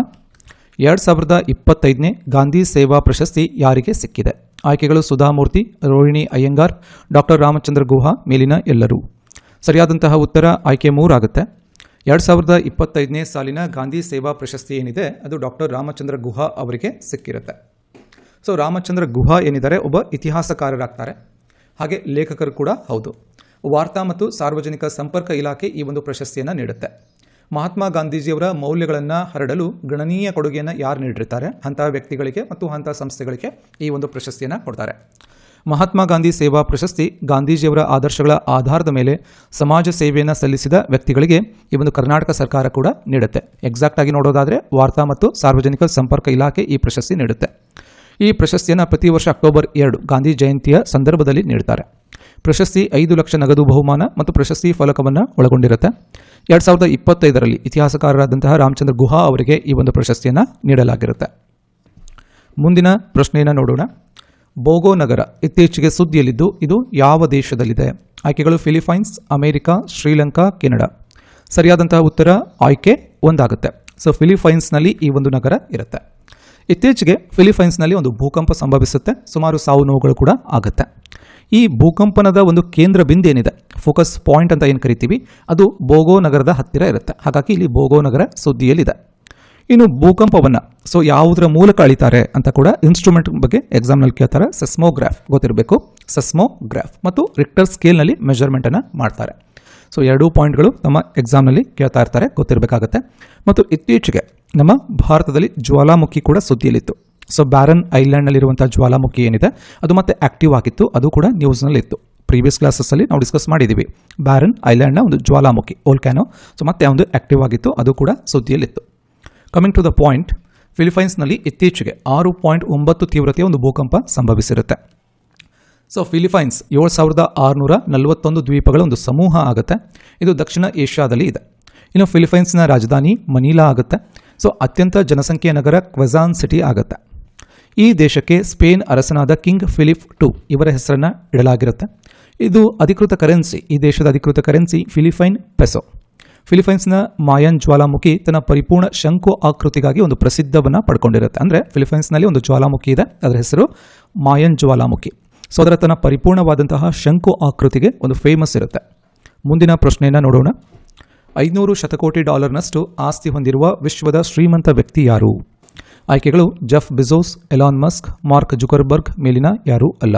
ಎರಡು ಸಾವಿರದ ಇಪ್ಪತ್ತೈದನೇ ಗಾಂಧಿ ಸೇವಾ ಪ್ರಶಸ್ತಿ ಯಾರಿಗೆ ಸಿಕ್ಕಿದೆ? ಆಯ್ಕೆಗಳು ಸುಧಾಮೂರ್ತಿ, ರೋಹಿಣಿ ಅಯ್ಯಂಗಾರ್, ಡಾಕ್ಟರ್ ರಾಮಚಂದ್ರ ಗುಹಾ ಮೇಲಿನ ಎಲ್ಲರೂ. ಸರಿಯಾದಂತಹ ಉತ್ತರ ಆಯ್ಕೆ ಮೂರಾಗುತ್ತೆ ಎರಡು ಸಾವಿರದ ಇಪ್ಪತ್ತೈದನೇ ಸಾಲಿನ ಗಾಂಧಿ ಸೇವಾ ಪ್ರಶಸ್ತಿ ಏನಿದೆ, ಅದು ಡಾಕ್ಟರ್ ರಾಮಚಂದ್ರ ಗುಹಾ ಅವರಿಗೆ ಸಿಕ್ಕಿರುತ್ತೆ. ಸೊ ರಾಮಚಂದ್ರ ಗುಹಾ ಏನಿದ್ದಾರೆ, ಒಬ್ಬ ಇತಿಹಾಸಕಾರರಾಗ್ತಾರೆ. ಹಾಗೆ ಲೇಖಕರು ಕೂಡ ಹೌದು. ವಾರ್ತಾ ಮತ್ತು ಸಾರ್ವಜನಿಕ ಸಂಪರ್ಕ ಇಲಾಖೆ ಈ ಒಂದು ಪ್ರಶಸ್ತಿಯನ್ನು ನೀಡುತ್ತೆ. ಮಹಾತ್ಮ ಗಾಂಧೀಜಿಯವರ ಮೌಲ್ಯಗಳನ್ನು ಹರಡಲು ಗಣನೀಯ ಕೊಡುಗೆಯನ್ನು ಯಾರು ನೀಡಿರ್ತಾರೆ, ಅಂತಹ ವ್ಯಕ್ತಿಗಳಿಗೆ ಮತ್ತು ಅಂತಹ ಸಂಸ್ಥೆಗಳಿಗೆ ಈ ಒಂದು ಪ್ರಶಸ್ತಿಯನ್ನು ಕೊಡ್ತಾರೆ. ಮಹಾತ್ಮ ಗಾಂಧಿ ಸೇವಾ ಪ್ರಶಸ್ತಿ ಗಾಂಧೀಜಿಯವರ ಆದರ್ಶಗಳ ಆಧಾರದ ಮೇಲೆ ಸಮಾಜ ಸೇವೆಯನ್ನು ಸಲ್ಲಿಸಿದ ವ್ಯಕ್ತಿಗಳಿಗೆ ಈ ಒಂದು ಕರ್ನಾಟಕ ಸರ್ಕಾರ ಕೂಡ ನೀಡುತ್ತೆ. ಎಕ್ಸಾಕ್ಟ್ ಆಗಿ ನೋಡೋದಾದರೆ ವಾರ್ತಾ ಮತ್ತು ಸಾರ್ವಜನಿಕ ಸಂಪರ್ಕ ಇಲಾಖೆ ಈ ಪ್ರಶಸ್ತಿ ನೀಡುತ್ತೆ. ಈ ಪ್ರಶಸ್ತಿಯನ್ನು ಪ್ರತಿ ವರ್ಷ ಅಕ್ಟೋಬರ್ ಎರಡು ಗಾಂಧಿ ಜಯಂತಿಯ ಸಂದರ್ಭದಲ್ಲಿ ನೀಡುತ್ತಾರೆ ಪ್ರಶಸ್ತಿ ಐದು ಲಕ್ಷ ನಗದು ಬಹುಮಾನ ಮತ್ತು ಪ್ರಶಸ್ತಿ ಫಲಕವನ್ನು ಒಳಗೊಂಡಿರುತ್ತೆ. ಎರಡು ಸಾವಿರದ ಇಪ್ಪತ್ತೈದರಲ್ಲಿ ಇತಿಹಾಸಕಾರರಾದಂತಹ ರಾಮಚಂದ್ರ ಗುಹಾ ಅವರಿಗೆ ಈ ಒಂದು ಪ್ರಶಸ್ತಿಯನ್ನು ನೀಡಲಾಗಿರುತ್ತೆ. ಮುಂದಿನ ಪ್ರಶ್ನೆಯನ್ನು ನೋಡೋಣ. ಬೋಗೋ ನಗರ ಇತ್ತೀಚೆಗೆ ಸುದ್ದಿಯಲ್ಲಿದ್ದು, ಇದು ಯಾವ ದೇಶದಲ್ಲಿದೆ? ಆಯ್ಕೆಗಳು ಫಿಲಿಪೈನ್ಸ್, ಅಮೆರಿಕ, ಶ್ರೀಲಂಕಾ, ಕೆನಡಾ. ಸರಿಯಾದಂತಹ ಉತ್ತರ ಆಯ್ಕೆ ಒಂದಾಗುತ್ತೆ. ಸೊ ಫಿಲಿಪೈನ್ಸ್ನಲ್ಲಿ ಈ ಒಂದು ನಗರ ಇರುತ್ತೆ. ಇತ್ತೀಚೆಗೆ ಫಿಲಿಪೈನ್ಸ್ನಲ್ಲಿ ಒಂದು ಭೂಕಂಪ ಸಂಭವಿಸುತ್ತೆ. ಸುಮಾರು ಸಾವು ನೋವುಗಳು ಕೂಡ ಆಗುತ್ತೆ. ಈ ಭೂಕಂಪನದ ಒಂದು ಕೇಂದ್ರ ಬಿಂದು ಏನಿದೆ ಫೋಕಸ್ ಪಾಯಿಂಟ್ ಅಂತ ಏನು ಕರಿತೀವಿ? ಅದು ಬೋಗೋ ನಗರದ ಹತ್ತಿರ ಇರುತ್ತೆ. ಹಾಗಾಗಿ ಇಲ್ಲಿ ಬೋಗೋ ನಗರ ಸುದ್ದಿಯಲ್ಲಿದೆ. ಇನ್ನು ಭೂಕಂಪವನ್ನು ಸೊ ಯಾವುದರ ಮೂಲಕ ಅಳಿತಾರೆ ಅಂತ ಕೂಡ ಇನ್ಸ್ಟ್ರೂಮೆಂಟ್ ಬಗ್ಗೆ ಎಕ್ಸಾಮ್ನಲ್ಲಿ ಕೇಳ್ತಾರೆ. ಸೆಸ್ಮೋಗ್ರಾಫ್ ಗೊತ್ತಿರಬೇಕು. ಸೆಸ್ಮೋಗ್ರಾಫ್ ಮತ್ತು ರಿಕ್ಟರ್ ಸ್ಕೇಲ್ನಲ್ಲಿ ಮೆಜರ್ಮೆಂಟನ್ನು ಮಾಡ್ತಾರೆ. ಸೊ ಎರಡೂ ಪಾಯಿಂಟ್ಗಳು ನಮ್ಮ ಎಕ್ಸಾಮ್ನಲ್ಲಿ ಕೇಳ್ತಾ ಇರ್ತಾರೆ, ಗೊತ್ತಿರಬೇಕಾಗತ್ತೆ. ಮತ್ತು ಇತ್ತೀಚೆಗೆ ನಮ್ಮ ಭಾರತದಲ್ಲಿ ಜ್ವಾಲಾಮುಖಿ ಕೂಡ ಸುದ್ದಿಯಲ್ಲಿತ್ತು. ಸೊ ಬ್ಯಾರನ್ ಐಲ್ಯಾಂಡ್ನಲ್ಲಿರುವಂಥ ಜ್ವಾಲಾಮುಖಿ ಏನಿದೆ, ಅದು ಮತ್ತೆ ಆಕ್ಟಿವ್ ಆಗಿತ್ತು, ಅದು ಕೂಡ ನ್ಯೂಸ್ನಲ್ಲಿತ್ತು ಪ್ರೀವಿಯಸ್ ಕ್ಲಾಸಸ್ಸಲ್ಲಿ ನಾವು ಡಿಸ್ಕಸ್ ಮಾಡಿದ್ದೀವಿ ಬ್ಯಾರನ್ ಐಲ್ಯಾಂಡ್ನ ಒಂದು ಜ್ವಾಲಾಮುಖಿ ಓಲ್ಕ್ಯಾನೋ ಸೊ ಮತ್ತೆ ಒಂದು ಆಕ್ಟಿವ್ ಆಗಿತ್ತು, ಅದು ಕೂಡ ಸುದ್ದಿಯಲ್ಲಿತ್ತು. ಕಮಿಂಗ್ ಟು ದ ಪಾಯಿಂಟ್ ಫಿಲಿಪೈನ್ಸ್ನಲ್ಲಿ ಇತ್ತೀಚೆಗೆ ಆರು ಪಾಯಿಂಟ್ ಒಂಬತ್ತು ತೀವ್ರತೆಯ ಒಂದು ಭೂಕಂಪ ಸಂಭವಿಸಿರುತ್ತೆ. ಸೊ ಫಿಲಿಪೈನ್ಸ್ ಏಳು ಸಾವಿರದ ಆರುನೂರ ನಲವತ್ತೊಂದು ದ್ವೀಪಗಳ ಒಂದು ಸಮೂಹ ಆಗುತ್ತೆ. ಇದು ದಕ್ಷಿಣ ಏಷ್ಯಾದಲ್ಲಿ ಇದೆ. ಇನ್ನು ಫಿಲಿಪೈನ್ಸ್ನ ರಾಜಧಾನಿ ಮನೀಲಾ ಆಗುತ್ತೆ. ಸೊ ಅತ್ಯಂತ ಜನಸಂಖ್ಯೆಯ ನಗರ ಕ್ವೆಜಾನ್ ಸಿಟಿ ಆಗುತ್ತೆ. ಈ ದೇಶಕ್ಕೆ ಸ್ಪೇನ್ ಅರಸನಾದ ಕಿಂಗ್ ಫಿಲಿಪ್ ಟು ಇವರ ಹೆಸರನ್ನು ಇಡಲಾಗಿರುತ್ತೆ. ಇದು ಅಧಿಕೃತ ಕರೆನ್ಸಿ, ಈ ದೇಶದ ಅಧಿಕೃತ ಕರೆನ್ಸಿ ಫಿಲಿಪೈನ್ ಪೆಸೋ. ಫಿಲಿಪೈನ್ಸ್ನ ಮಾಯನ್ ಜ್ವಾಲಾಮುಖಿ ತನ್ನ ಪರಿಪೂರ್ಣ ಶಂಕು ಆಕೃತಿಗಾಗಿ ಒಂದು ಪ್ರಸಿದ್ಧವನ್ನು ಪಡ್ಕೊಂಡಿರುತ್ತೆ. ಅಂದರೆ ಫಿಲಿಪೈನ್ಸ್ನಲ್ಲಿ ಒಂದು ಜ್ವಾಲಾಮುಖಿ ಇದೆ. ಅದರ ಹೆಸರು ಮಾಯನ್ ಜ್ವಾಲಾಮುಖಿ. ಸೊ ಅದರ ತನ್ನ ಪರಿಪೂರ್ಣವಾದಂತಹ ಶಂಕು ಆಕೃತಿಗೆ ಒಂದು ಫೇಮಸ್ ಇರುತ್ತೆ. ಮುಂದಿನ ಪ್ರಶ್ನೆಯನ್ನು ನೋಡೋಣ. ಐನೂರು ಶತಕೋಟಿ ಡಾಲರ್ನಷ್ಟು ಆಸ್ತಿ ಹೊಂದಿರುವ ವಿಶ್ವದ ಶ್ರೀಮಂತ ವ್ಯಕ್ತಿ ಯಾರು? ಆಯ್ಕೆಗಳು Jeff Bezos, Elon Musk, Mark Zuckerberg ಮೇಲಿನ ಯಾರೂ ಅಲ್ಲ.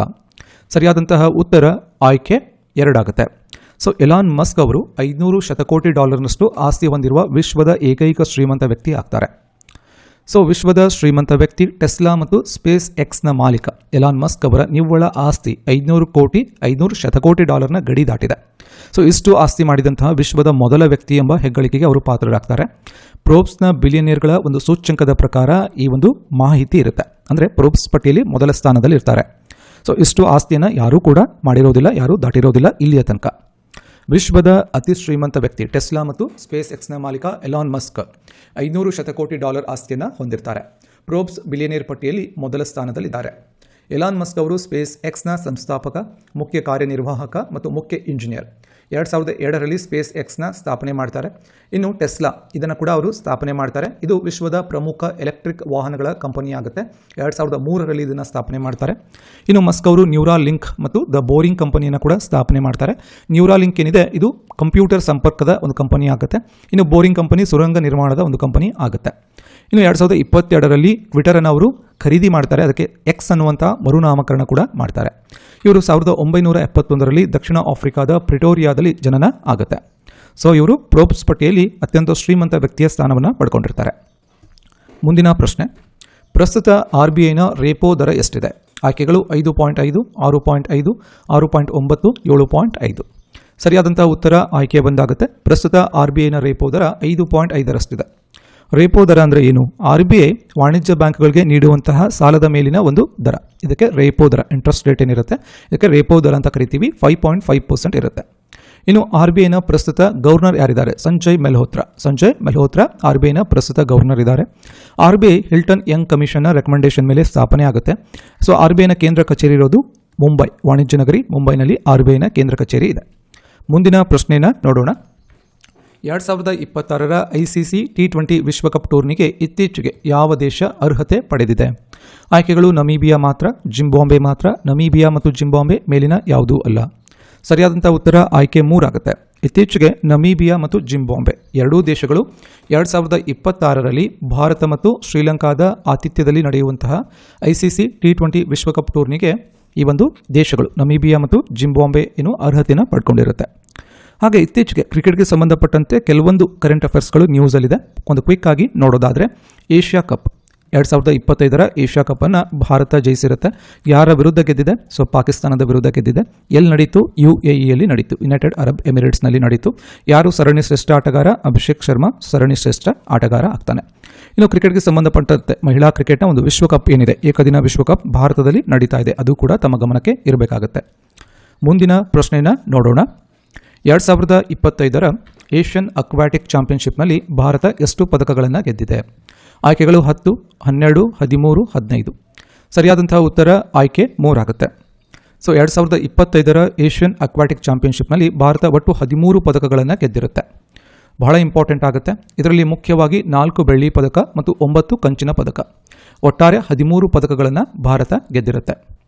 ಸರಿಯಾದಂತಹ ಉತ್ತರ ಆಯ್ಕೆ ಎರಡಾಗುತ್ತೆ. ಸೊ ಎಲಾನ್ ಮಸ್ಕ್ ಅವರು ಐದುನೂರು ಶತಕೋಟಿ ಡಾಲರ್ನಷ್ಟು ಆಸ್ತಿ ಹೊಂದಿರುವ ವಿಶ್ವದ ಏಕೈಕ ಶ್ರೀಮಂತ ವ್ಯಕ್ತಿ ಆಗ್ತಾರೆ. ಸೊ ವಿಶ್ವದ ಶ್ರೀಮಂತ ವ್ಯಕ್ತಿ ಟೆಸ್ಲಾ ಮತ್ತು ಸ್ಪೇಸ್ ಎಕ್ಸ್ನ ಮಾಲೀಕ ಎಲಾನ್ ಮಸ್ಕ್ ಅವರ ನಿವ್ವಳ ಆಸ್ತಿ ಐದುನೂರು ಕೋಟಿ ಐದುನೂರು ಶತಕೋಟಿ ಡಾಲರ್ನ ಗಡಿ ದಾಟಿದೆ. ಸೊ ಇಷ್ಟು ಆಸ್ತಿ ಮಾಡಿದಂತಹ ವಿಶ್ವದ ಮೊದಲ ವ್ಯಕ್ತಿ ಎಂಬ ಹೆಗ್ಗಳಿಕೆಗೆ ಅವರು ಪಾತ್ರರಾಗ್ತಾರೆ. ಪ್ರೋಬ್ಸ್ನ ಬಿಲಿಯನಿಯರ್ಗಳ ಒಂದು ಸೂಚ್ಯಂಕದ ಪ್ರಕಾರ ಈ ಒಂದು ಮಾಹಿತಿ ಇರುತ್ತೆ. ಅಂದರೆ ಪ್ರೋಬ್ಸ್ ಪಟ್ಟಿಯಲ್ಲಿ ಮೊದಲ ಸ್ಥಾನದಲ್ಲಿ ಇರ್ತಾರೆ ಸೊ ಇಷ್ಟು ಆಸ್ತಿಯನ್ನು ಯಾರೂ ಕೂಡ ಮಾಡಿರೋದಿಲ್ಲ, ಯಾರೂ ದಾಟಿರೋದಿಲ್ಲ ಇಲ್ಲಿಯ ತನಕ. ವಿಶ್ವದ ಅತಿ ಶ್ರೀಮಂತ ವ್ಯಕ್ತಿ ಟೆಸ್ಲಾ ಮತ್ತು ಸ್ಪೇಸ್ ಎಕ್ಸ್ನ ಮಾಲೀಕ ಎಲಾನ್ ಮಸ್ಕ್ ಐನೂರು ಶತಕೋಟಿ ಡಾಲರ್ ಆಸ್ತಿಯನ್ನು ಹೊಂದಿರ್ತಾರೆ. ಪ್ರೋಬ್ಸ್ ಬಿಲಿಯನೇರ್ ಪಟ್ಟಿಯಲ್ಲಿ ಮೊದಲ ಸ್ಥಾನದಲ್ಲಿದ್ದಾರೆ. ಎಲಾನ್ ಮಸ್ಕ್ ಅವರು ಸ್ಪೇಸ್ ಎಕ್ಸ್ನ ಸಂಸ್ಥಾಪಕ, ಮುಖ್ಯ ಕಾರ್ಯನಿರ್ವಾಹಕ ಮತ್ತು ಮುಖ್ಯ ಇಂಜಿನಿಯರ್. ಎರಡು ಸಾವಿರದ ಎರಡರಲ್ಲಿ ಸ್ಪೇಸ್ ಎಕ್ಸ್ನ ಸ್ಥಾಪನೆ ಮಾಡ್ತಾರೆ. ಇನ್ನು ಟೆಸ್ಲಾ, ಇದನ್ನು ಕೂಡ ಅವರು ಸ್ಥಾಪನೆ ಮಾಡ್ತಾರೆ. ಇದು ವಿಶ್ವದ ಪ್ರಮುಖ ಎಲೆಕ್ಟ್ರಿಕ್ ವಾಹನಗಳ ಕಂಪನಿ ಆಗುತ್ತೆ. ಎರಡು ಸಾವಿರದ ಮೂರರಲ್ಲಿ ಇದನ್ನು ಸ್ಥಾಪನೆ ಮಾಡ್ತಾರೆ. ಇನ್ನು ಮಸ್ಕ್ ಅವರು ನ್ಯೂರಾ ಲಿಂಕ್ ಮತ್ತು ದ ಬೋರಿಂಗ್ ಕಂಪನಿಯನ್ನು ಕೂಡ ಸ್ಥಾಪನೆ ಮಾಡ್ತಾರೆ. ನ್ಯೂರಾ ಲಿಂಕ್ ಏನಿದೆ? ಇದು ಕಂಪ್ಯೂಟರ್ ಸಂಪರ್ಕದ ಒಂದು ಕಂಪನಿ ಆಗುತ್ತೆ. ಇನ್ನು ಬೋರಿಂಗ್ ಕಂಪನಿ ಸುರಂಗ ನಿರ್ಮಾಣದ ಒಂದು ಕಂಪನಿ ಆಗುತ್ತೆ. ಇನ್ನು ಎರಡು ಸಾವಿರದ ಇಪ್ಪತ್ತೆರಡರಲ್ಲಿ ಟ್ವಿಟರನ್ನು ಅವರು ಖರೀದಿ ಮಾಡ್ತಾರೆ. ಅದಕ್ಕೆ ಎಕ್ಸ್ ಅನ್ನುವಂಥ ಮರುನಾಮಕರಣ ಕೂಡ ಮಾಡ್ತಾರೆ. ಇವರು ಸಾವಿರದ ಒಂಬೈನೂರ ಎಪ್ಪತ್ತೊಂದರಲ್ಲಿ ದಕ್ಷಿಣ ಆಫ್ರಿಕಾದ ಪ್ರಿಟೋರಿಯಾದಲ್ಲಿ ಜನನ ಆಗುತ್ತೆ. ಸೊ ಇವರು ಪ್ರೋಬ್ಸ್ ಪಟ್ಟಿಯಲ್ಲಿ ಅತ್ಯಂತ ಶ್ರೀಮಂತ ವ್ಯಕ್ತಿಯ ಸ್ಥಾನವನ್ನು ಪಡ್ಕೊಂಡಿರ್ತಾರೆ. ಮುಂದಿನ ಪ್ರಶ್ನೆ. ಪ್ರಸ್ತುತ ಆರ್ ಬಿ ಐನ ರೇಪೋ ದರ ಎಷ್ಟಿದೆ? ಆಯ್ಕೆಗಳು ಐದು ಪಾಯಿಂಟ್ ಐದು, ಆರು ಪಾಯಿಂಟ್ ಐದು, ಆರು ಪಾಯಿಂಟ್ ಒಂಬತ್ತು, ಏಳು ಪಾಯಿಂಟ್ ಐದು. ಸರಿಯಾದಂಥ ಉತ್ತರ ಆಯ್ಕೆ ಬಂದಾಗುತ್ತೆ. ಪ್ರಸ್ತುತ ಆರ್ ಬಿ ಐನ ರೇಪೋ ದರ ಐದು ಪಾಯಿಂಟ್ ಐದರಷ್ಟಿದೆ. ರೇಪೋ ದರ ಅಂದರೆ ಏನು? ಆರ್ ಬಿ ಐ ವಾಣಿಜ್ಯ ಬ್ಯಾಂಕ್ಗಳಿಗೆ ನೀಡುವಂತಹ ಸಾಲದ ಮೇಲಿನ ಒಂದು ದರ. ಇದಕ್ಕೆ ರೇಪೋ ದರ ಇಂಟ್ರೆಸ್ಟ್ ರೇಟ್ ಏನಿರುತ್ತೆ? ಇದಕ್ಕೆ ರೇಪೋ ದರ ಅಂತ ಕರಿತೀವಿ ಫೈವ್ ಪಾಯಿಂಟ್ ಫೈವ್ ಪರ್ಸೆಂಟ್ ಇರುತ್ತೆ. ಇನ್ನು ಆರ್ ಬಿ ಐನ ಪ್ರಸ್ತುತ ಗವರ್ನರ್ ಯಾರಿದ್ದಾರೆ? ಸಂಜಯ್ ಮೆಲ್ಹೋತ್ರಾ. ಸಂಜಯ್ ಮೆಲ್ಹೋತ್ರಾ ಆರ್ ಬಿ ಐನ ಪ್ರಸ್ತುತ ಗವರ್ನರ್ ಇದ್ದಾರೆ. R B I Hilton Young ಕಮಿಷನ್ನ recommendation ಮೇಲೆ ಸ್ಥಾಪನೆ ಆಗುತ್ತೆ. ಸೊ ಆರ್ ಬಿ ಐನ ಕೇಂದ್ರ ಕಚೇರಿ ಇರೋದು ಮುಂಬೈ. ವಾಣಿಜ್ಯ ನಗರಿ ಮುಂಬೈನಲ್ಲಿ ಆರ್ ಬಿ ಐನ ಕೇಂದ್ರ ಕಚೇರಿ ಇದೆ. ಮುಂದಿನ ಪ್ರಶ್ನೆನ ನೋಡೋಣ. ಎರಡು ಸಾವಿರದ ಇಪ್ಪತ್ತಾರರ I C C T twenty ವಿಶ್ವಕಪ್ ಟೂರ್ನಿಗೆ ಇತ್ತೀಚೆಗೆ ಯಾವ ದೇಶ ಅರ್ಹತೆ ಪಡೆದಿದೆ? ಆಯ್ಕೆಗಳು ನಮೀಬಿಯಾ ಮಾತ್ರ ಜಿಂಬಾಂಬೆ ಮಾತ್ರ, ನಮೀಬಿಯಾ ಮತ್ತು ಜಿಂಬಾಂಬೆ ಮೇಲಿನ ಯಾವುದೂ ಅಲ್ಲ. ಸರಿಯಾದಂಥ ಉತ್ತರ ಆಯ್ಕೆ ಮೂರಾಗುತ್ತೆ. ಇತ್ತೀಚೆಗೆ ನಮೀಬಿಯಾ ಮತ್ತು ಜಿಂಬಾಂಬೆ ಎರಡೂ ದೇಶಗಳು ಎರಡು ಸಾವಿರದ ಇಪ್ಪತ್ತಾರರಲ್ಲಿ ಭಾರತ ಮತ್ತು ಶ್ರೀಲಂಕಾದ ಆತಿಥ್ಯದಲ್ಲಿ ನಡೆಯುವಂತಹ I C C T twenty ವಿಶ್ವಕಪ್ ಟೂರ್ನಿಗೆ ಈ ಒಂದು ದೇಶಗಳು ನಮೀಬಿಯಾ ಮತ್ತು ಜಿಂಬಾಂಬೆ ಏನು ಅರ್ಹತೆಯನ್ನು ಪಡ್ಕೊಂಡಿರುತ್ತೆ. ಹಾಗೆ ಇತ್ತೀಚೆಗೆ ಕ್ರಿಕೆಟ್ಗೆ ಸಂಬಂಧಪಟ್ಟಂತೆ ಕೆಲವೊಂದು ಕರೆಂಟ್ ಅಫೇರ್ಸ್ಗಳು ನ್ಯೂಸಲ್ಲಿದೆ ಒಂದು ಕ್ವಿಕ್ ಆಗಿ ನೋಡೋದಾದರೆ, ಏಷ್ಯಾ ಕಪ್. ಎರಡು ಸಾವಿರದ ಇಪ್ಪತ್ತೈದರ ಏಷ್ಯಾ ಕಪ್ಪನ್ನು ಭಾರತ ಜಯಿಸಿರುತ್ತೆ. ಯಾರ ವಿರುದ್ಧ ಗೆದ್ದಿದೆ? ಸೊ, ಪಾಕಿಸ್ತಾನದ ವಿರುದ್ಧ ಗೆದ್ದಿದೆ. ಎಲ್ಲಿ ನಡೀತು? ಯು ಎ ಇಯಲ್ಲಿ ನಡೀತು. ಯುನೈಟೆಡ್ ಅರಬ್ ಎಮಿರೇಟ್ಸ್ನಲ್ಲಿ ನಡೀತು. ಯಾರು ಸರಣಿ ಶ್ರೇಷ್ಠ ಆಟಗಾರ? ಅಭಿಷೇಕ್ ಶರ್ಮಾ ಸರಣಿ ಶ್ರೇಷ್ಠ ಆಟಗಾರ ಆಗ್ತಾನೆ. ಇನ್ನು ಕ್ರಿಕೆಟ್ಗೆ ಸಂಬಂಧಪಟ್ಟಂತೆ ಮಹಿಳಾ ಕ್ರಿಕೆಟ್ನ ಒಂದು ವಿಶ್ವಕಪ್ ಏನಿದೆ? ಏಕದಿನ ವಿಶ್ವಕಪ್ ಭಾರತದಲ್ಲಿ ನಡೀತಾ ಇದೆ. ಅದು ಕೂಡ ತಮ್ಮ ಗಮನಕ್ಕೆ ಇರಬೇಕಾಗುತ್ತೆ. ಮುಂದಿನ ಪ್ರಶ್ನೆಯನ್ನು ನೋಡೋಣ. ಎರಡು ಸಾವಿರದ ಇಪ್ಪತ್ತೈದರ ಏಷ್ಯನ್ ಅಕ್ವಾಟಿಕ್ ಚಾಂಪಿಯನ್ಶಿಪ್ನಲ್ಲಿ ಭಾರತ ಎಷ್ಟು ಪದಕಗಳನ್ನು ಗೆದ್ದಿದೆ. ಆಯ್ಕೆಗಳು ಹತ್ತು, ಹನ್ನೆರಡು, ಹದಿಮೂರು, ಹದಿನೈದು. ಸರಿಯಾದಂತಹ ಉತ್ತರ ಆಯ್ಕೆ ಮೂರಾಗುತ್ತೆ. ಸೊ ಎರಡು ಸಾವಿರದ ಇಪ್ಪತ್ತೈದರ ಏಷ್ಯನ್ ಅಕ್ವಾಟಿಕ್ ಚಾಂಪಿಯನ್ಶಿಪ್ನಲ್ಲಿ ಭಾರತ ಒಟ್ಟು ಹದಿಮೂರು ಪದಕಗಳನ್ನು ಗೆದ್ದಿರುತ್ತೆ. ಬಹಳ ಇಂಪಾರ್ಟೆಂಟ್ ಆಗುತ್ತೆ. ಇದರಲ್ಲಿ ಮುಖ್ಯವಾಗಿ ನಾಲ್ಕು ಬೆಳ್ಳಿ ಪದಕ ಮತ್ತು ಒಂಬತ್ತು ಕಂಚಿನ ಪದಕ. ಒಟ್ಟಾರೆ ಹದಿಮೂರು ಪದಕಗಳನ್ನು ಭಾರತ ಗೆದ್ದಿರುತ್ತೆ.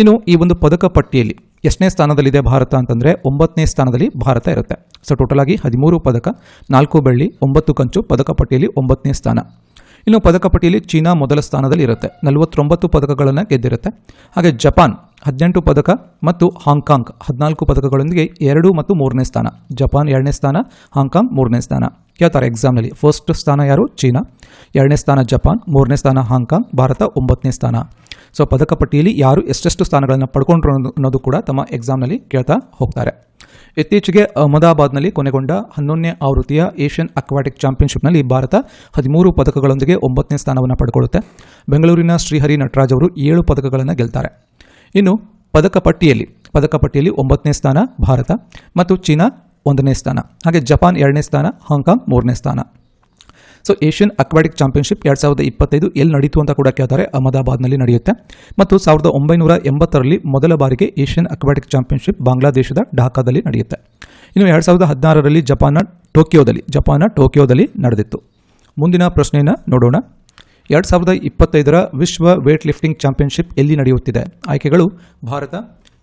ಇನ್ನು ಈ ಒಂದು ಪದಕ ಪಟ್ಟಿಯಲ್ಲಿ ಎಷ್ಟನೇ ಸ್ಥಾನದಲ್ಲಿದೆ ಭಾರತ ಅಂತಂದರೆ ಒಂಬತ್ತನೇ ಸ್ಥಾನದಲ್ಲಿ ಭಾರತ ಇರುತ್ತೆ. ಸೊ ಟೋಟಲ್ ಆಗಿ ಹದಿಮೂರು ಪದಕ, ನಾಲ್ಕು ಬೆಳ್ಳಿ, ಒಂಬತ್ತು ಕಂಚು, ಪದಕ ಪಟ್ಟಿಯಲ್ಲಿ ಒಂಬತ್ತನೇ ಸ್ಥಾನ. ಇನ್ನು ಪದಕ ಪಟ್ಟಿಯಲ್ಲಿ ಚೀನಾ ಮೊದಲ ಸ್ಥಾನದಲ್ಲಿ ಇರುತ್ತೆ. ನಲವತ್ತೊಂಬತ್ತು ಪದಕಗಳನ್ನು ಗೆದ್ದಿರುತ್ತೆ. ಹಾಗೆ ಜಪಾನ್ ಹದಿನೆಂಟು ಪದಕ ಮತ್ತು ಹಾಂಗ್ಕಾಂಗ್ ಹದಿನಾಲ್ಕು ಪದಕಗಳೊಂದಿಗೆ ಎರಡು ಮತ್ತು ಮೂರನೇ ಸ್ಥಾನ. ಜಪಾನ್ ಎರಡನೇ ಸ್ಥಾನ, ಹಾಂಗ್ಕಾಂಗ್ ಮೂರನೇ ಸ್ಥಾನ. ಕೇಳ್ತಾರೆ ಎಕ್ಸಾಮ್ನಲ್ಲಿ ಫಸ್ಟ್ ಸ್ಥಾನ ಯಾರು? ಚೀನಾ. ಎರಡನೇ ಸ್ಥಾನ ಜಪಾನ್, ಮೂರನೇ ಸ್ಥಾನ ಹಾಂಗ್ಕಾಂಗ್, ಭಾರತ ಒಂಬತ್ತನೇ ಸ್ಥಾನ. ಸೊ ಪದಕ ಪಟ್ಟಿಯಲ್ಲಿ ಯಾರು ಎಷ್ಟೆಷ್ಟು ಸ್ಥಾನಗಳನ್ನು ಪಡ್ಕೊಂಡ್ರು ಅನ್ನೋದು ಕೂಡ ತಮ್ಮ ಎಕ್ಸಾಮ್ನಲ್ಲಿ ಕೇಳ್ತಾ ಹೋಗ್ತಾರೆ. ಇತ್ತೀಚೆಗೆ ಅಹಮದಾಬಾದ್ನಲ್ಲಿ ಕೊನೆಗೊಂಡ ಹನ್ನೊಂದನೇ ಆವೃತ್ತಿಯ ಏಷ್ಯನ್ ಅಕ್ವಾಟಿಕ್ ಚಾಂಪಿಯನ್ಶಿಪ್ನಲ್ಲಿ ಭಾರತ ಹದಿಮೂರು ಪದಕಗಳೊಂದಿಗೆ ಒಂಬತ್ತನೇ ಸ್ಥಾನವನ್ನು ಪಡ್ಕೊಳ್ಳುತ್ತೆ. ಬೆಂಗಳೂರಿನ ಶ್ರೀಹರಿ ನಟರಾಜ್ ಅವರು ಏಳು ಪದಕಗಳನ್ನು ಗೆಲ್ತಾರೆ. ಇನ್ನು ಪದಕ ಪಟ್ಟಿಯಲ್ಲಿ ಪದಕ ಪಟ್ಟಿಯಲ್ಲಿ ಒಂಬತ್ತನೇ ಸ್ಥಾನ ಭಾರತ ಮತ್ತು ಚೀನಾ ಒಂದನೇ ಸ್ಥಾನ. ಹಾಗೆ ಜಪಾನ್ ಎರಡನೇ ಸ್ಥಾನ, ಹಾಂಗ್ಕಾಂಗ್ ಮೂರನೇ ಸ್ಥಾನ. ಸೊ ಏಷ್ಯನ್ ಅಕ್ವಾಟಿಕ್ ಚಾಂಪಿಯನ್ಶಿಪ್ ಎರಡು ಸಾವಿರದ ಇಪ್ಪತ್ತೈದು ಎಲ್ಲಿ ನಡೀತು ಅಂತ ಕೂಡ ಕೇಳ್ತಾರೆ. ಅಹಮದಾಬಾದ್ನಲ್ಲಿ ನಡೆಯುತ್ತೆ. ಮತ್ತು ಸಾವಿರದ ಒಂಬೈನೂರ ಎಂಬತ್ತರಲ್ಲಿ ಮೊದಲ ಬಾರಿಗೆ ಏಷ್ಯನ್ ಅಕ್ವಾಟಿಕ್ ಚಾಂಪಿಯನ್ಶಿಪ್ ಬಾಂಗ್ಲಾದೇಶದ ಢಾಕಾದಲ್ಲಿ ನಡೆಯುತ್ತೆ. ಇನ್ನು ಎರಡು ಸಾವಿರದ ಹದಿನಾರರಲ್ಲಿ ಜಪಾನ್ನ ಟೋಕಿಯೋದಲ್ಲಿ ಜಪಾನ್ನ ಟೋಕಿಯೋದಲ್ಲಿ ನಡೆದಿತ್ತು. ಮುಂದಿನ ಪ್ರಶ್ನೆಯನ್ನು ನೋಡೋಣ. ಎರಡು ಸಾವಿರದ ಇಪ್ಪತ್ತೈದರ ವಿಶ್ವ ವೇಟ್ ಲಿಫ್ಟಿಂಗ್ ಚಾಂಪಿಯನ್ಶಿಪ್ ಎಲ್ಲಿ ನಡೆಯುತ್ತಿದೆ? ಆಯ್ಕೆಗಳು ಭಾರತ,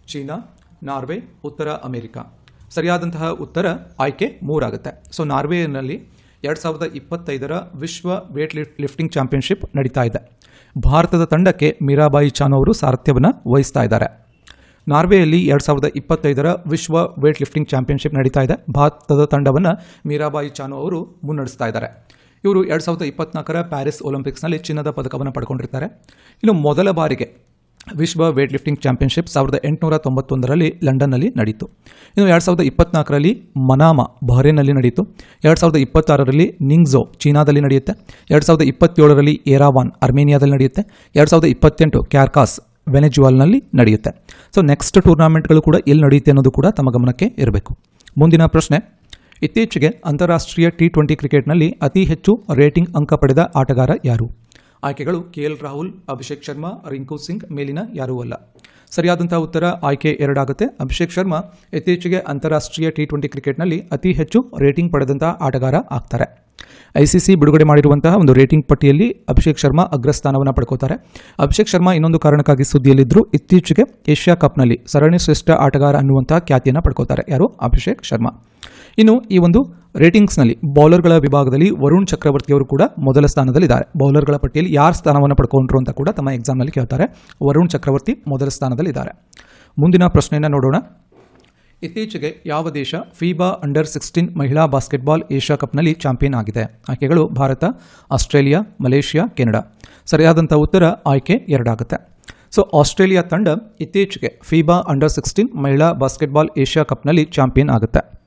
ಚೀನಾ, ನಾರ್ವೆ, ಉತ್ತರ ಅಮೆರಿಕ. ಸರಿಯಾದಂತಹ ಉತ್ತರ ಆಯ್ಕೆ ಮೂರಾಗುತ್ತೆ. ಸೊ ನಾರ್ವೆನಲ್ಲಿ ಎರಡು ಸಾವಿರದ ಇಪ್ಪತ್ತೈದರ ವಿಶ್ವ ವೇಟ್ ಲಿಫ್ಟ್ ಲಿಫ್ಟಿಂಗ್ ಚಾಂಪಿಯನ್ಶಿಪ್ ನಡೀತಾ ಇದೆ. ಭಾರತದ ತಂಡಕ್ಕೆ ಮೀರಾಬಾಯಿ ಚಾನು ಅವರು ಸಾರಥ್ಯವನ್ನು ವಹಿಸ್ತಾ ಇದ್ದಾರೆ. ನಾರ್ವೆಯಲ್ಲಿ ಎರಡು ಸಾವಿರದ ಇಪ್ಪತ್ತೈದರ ವಿಶ್ವ ವೇಟ್ ಲಿಫ್ಟಿಂಗ್ ಚಾಂಪಿಯನ್ಶಿಪ್ ನಡೀತಾ ಇದೆ. ಭಾರತದ ತಂಡವನ್ನು ಮೀರಾಬಾಯಿ ಚಾನು ಅವರು ಮುನ್ನಡೆಸ್ತಾ ಇದ್ದಾರೆ. ಇವರು ಎರಡು ಸಾವಿರದ ಇಪ್ಪತ್ನಾಲ್ಕರ ಪ್ಯಾರಿಸ್ ಒಲಿಂಪಿಕ್ಸ್ನಲ್ಲಿ ಚಿನ್ನದ ಪದಕವನ್ನು ಪಡ್ಕೊಂಡಿರ್ತಾರೆ. ಇನ್ನು ಮೊದಲ ಬಾರಿಗೆ ವಿಶ್ವ ವೇಟ್ ಲಿಫ್ಟಿಂಗ್ ಚಾಂಪಿಯನ್ಶಿಪ್ ಸಾವಿರದ ಎಂಟುನೂರ ತೊಂಬತ್ತೊಂದರಲ್ಲಿ ಲಂಡನ್ನಲ್ಲಿ ನಡೀತು. ಇನ್ನು ಎರಡು ಸಾವಿರದ ಇಪ್ಪತ್ನಾಲ್ಕರಲ್ಲಿ ಮನಾಮ ಬಹರೇನಲ್ಲಿ ನಡೆಯಿತು ಎರಡು ಸಾವಿರದ ಇಪ್ಪತ್ತಾರರಲ್ಲಿ ನಿಂಗ್ಝೋ ಚೀನಾದಲ್ಲಿ ನಡೆಯುತ್ತೆ. ಎರಡು ಸಾವಿರದ ಇಪ್ಪತ್ತೇಳರಲ್ಲಿ ಏರಾವಾನ್, ಅರ್ಮೇನಿಯಾದಲ್ಲಿ ನಡೆಯುತ್ತೆ. ಎರಡು ಸಾವಿರದ ಇಪ್ಪತ್ತೆಂಟು ಕ್ಯಾರ್ಕಾಸ್, ವೆನೆಜುವಾಲ್ನಲ್ಲಿ ನಡೆಯುತ್ತೆ. ಸೊ ನೆಕ್ಸ್ಟ್ ಟೂರ್ನಾಮೆಂಟ್ಗಳು ಕೂಡ ಎಲ್ಲಿ ನಡೆಯುತ್ತೆ ಅನ್ನೋದು ಕೂಡ ತಮ್ಮ ಗಮನಕ್ಕೆ ಇರಬೇಕು. ಮುಂದಿನ ಪ್ರಶ್ನೆ, ಇತ್ತೀಚೆಗೆ ಅಂತಾರಾಷ್ಟ್ರೀಯ ಟಿ ಟ್ವೆಂಟಿ ಕ್ರಿಕೆಟ್ನಲ್ಲಿ ಅತಿ ಹೆಚ್ಚು ರೇಟಿಂಗ್ ಅಂಕ ಪಡೆದ ಆಟಗಾರ ಯಾರು? ಆಯ್ಕೆಗಳು ಕೆ ಎಲ್ ರಾಹುಲ್, ಅಭಿಷೇಕ್ ಶರ್ಮಾ, ರಿಂಕು ಸಿಂಗ್ ಮೇಲಿನ ಯಾರೂ ಅಲ್ಲ. ಸರಿಯಾದಂತಹ ಉತ್ತರ ಆಯ್ಕೆ ಎರಡಾಗುತ್ತೆ. ಅಭಿಷೇಕ್ ಶರ್ಮಾ ಇತ್ತೀಚೆಗೆ ಅಂತಾರಾಷ್ಟ್ರೀಯ ಟಿ ಟ್ವೆಂಟಿ ಕ್ರಿಕೆಟ್ನಲ್ಲಿ ಅತಿ ಹೆಚ್ಚು ರೇಟಿಂಗ್ ಪಡೆದಂತಹ ಆಟಗಾರ ಆಗ್ತಾರೆ. ಐಸಿಸಿ ಬಿಡುಗಡೆ ಮಾಡಿರುವಂತಹ ಒಂದು ರೇಟಿಂಗ್ ಪಟ್ಟಿಯಲ್ಲಿ ಅಭಿಷೇಕ್ ಶರ್ಮಾ ಅಗ್ರಸ್ಥಾನವನ್ನು ಪಡ್ಕೋತಾರೆ. ಅಭಿಷೇಕ್ ಶರ್ಮಾ ಇನ್ನೊಂದು ಕಾರಣಕ್ಕಾಗಿ ಸುದ್ದಿಯಲ್ಲಿದ್ದರು ಇತ್ತೀಚೆಗೆ ಏಷ್ಯಾ ಕಪ್ನಲ್ಲಿ ಸರಣಿ ಶ್ರೇಷ್ಠ ಆಟಗಾರ ಅನ್ನುವಂತಹ ಖ್ಯಾತಿಯನ್ನು ಪಡ್ಕೋತಾರೆ. ಯಾರು? ಅಭಿಷೇಕ್ ಶರ್ಮಾ. ಇನ್ನು ಈ ಒಂದು ರೇಟಿಂಗ್ಸ್ನಲ್ಲಿ ಬೌಲರ್ಗಳ ವಿಭಾಗದಲ್ಲಿ ವರುಣ್ ಚಕ್ರವರ್ತಿ ಅವರು ಕೂಡ ಮೊದಲ ಸ್ಥಾನದಲ್ಲಿದ್ದಾರೆ. ಬೌಲರ್ಗಳ ಪಟ್ಟಿಯಲ್ಲಿ ಯಾರು ಸ್ಥಾನವನ್ನು ಪಡ್ಕೊಂಡ್ರು ಅಂತ ಕೂಡ ತಮ್ಮ ಎಕ್ಸಾಮ್ನಲ್ಲಿ ಕೇಳ್ತಾರೆ. ವರುಣ್ ಚಕ್ರವರ್ತಿ ಮೊದಲ ಸ್ಥಾನದಲ್ಲಿದ್ದಾರೆ. ಮುಂದಿನ ಪ್ರಶ್ನೆಯನ್ನು ನೋಡೋಣ. ಇತ್ತೀಚೆಗೆ ಯಾವ ದೇಶ ಫೀಬಾ ಅಂಡರ್ ಸಿಕ್ಸ್ಟೀನ್ ಮಹಿಳಾ ಬಾಸ್ಕೆಟ್ಬಾಲ್ ಏಷ್ಯಾ ಕಪ್ನಲ್ಲಿ ಚಾಂಪಿಯನ್ ಆಗಿದೆ. ಆಯ್ಕೆಗಳು ಭಾರತ, ಆಸ್ಟ್ರೇಲಿಯಾ, ಮಲೇಷಿಯಾ, ಕೆನಡಾ. ಸರಿಯಾದಂಥ ಉತ್ತರ ಆಯ್ಕೆ ಎರಡಾಗುತ್ತೆ. ಸೊ, ಆಸ್ಟ್ರೇಲಿಯಾ ತಂಡ ಇತ್ತೀಚೆಗೆ ಫೀಬಾ ಅಂಡರ್ ಸಿಕ್ಸ್ಟೀನ್ ಮಹಿಳಾ ಬಾಸ್ಕೆಟ್ಬಾಲ್ ಏಷ್ಯಾ ಕಪ್ನಲ್ಲಿ ಚಾಂಪಿಯನ್ ಆಗುತ್ತೆ.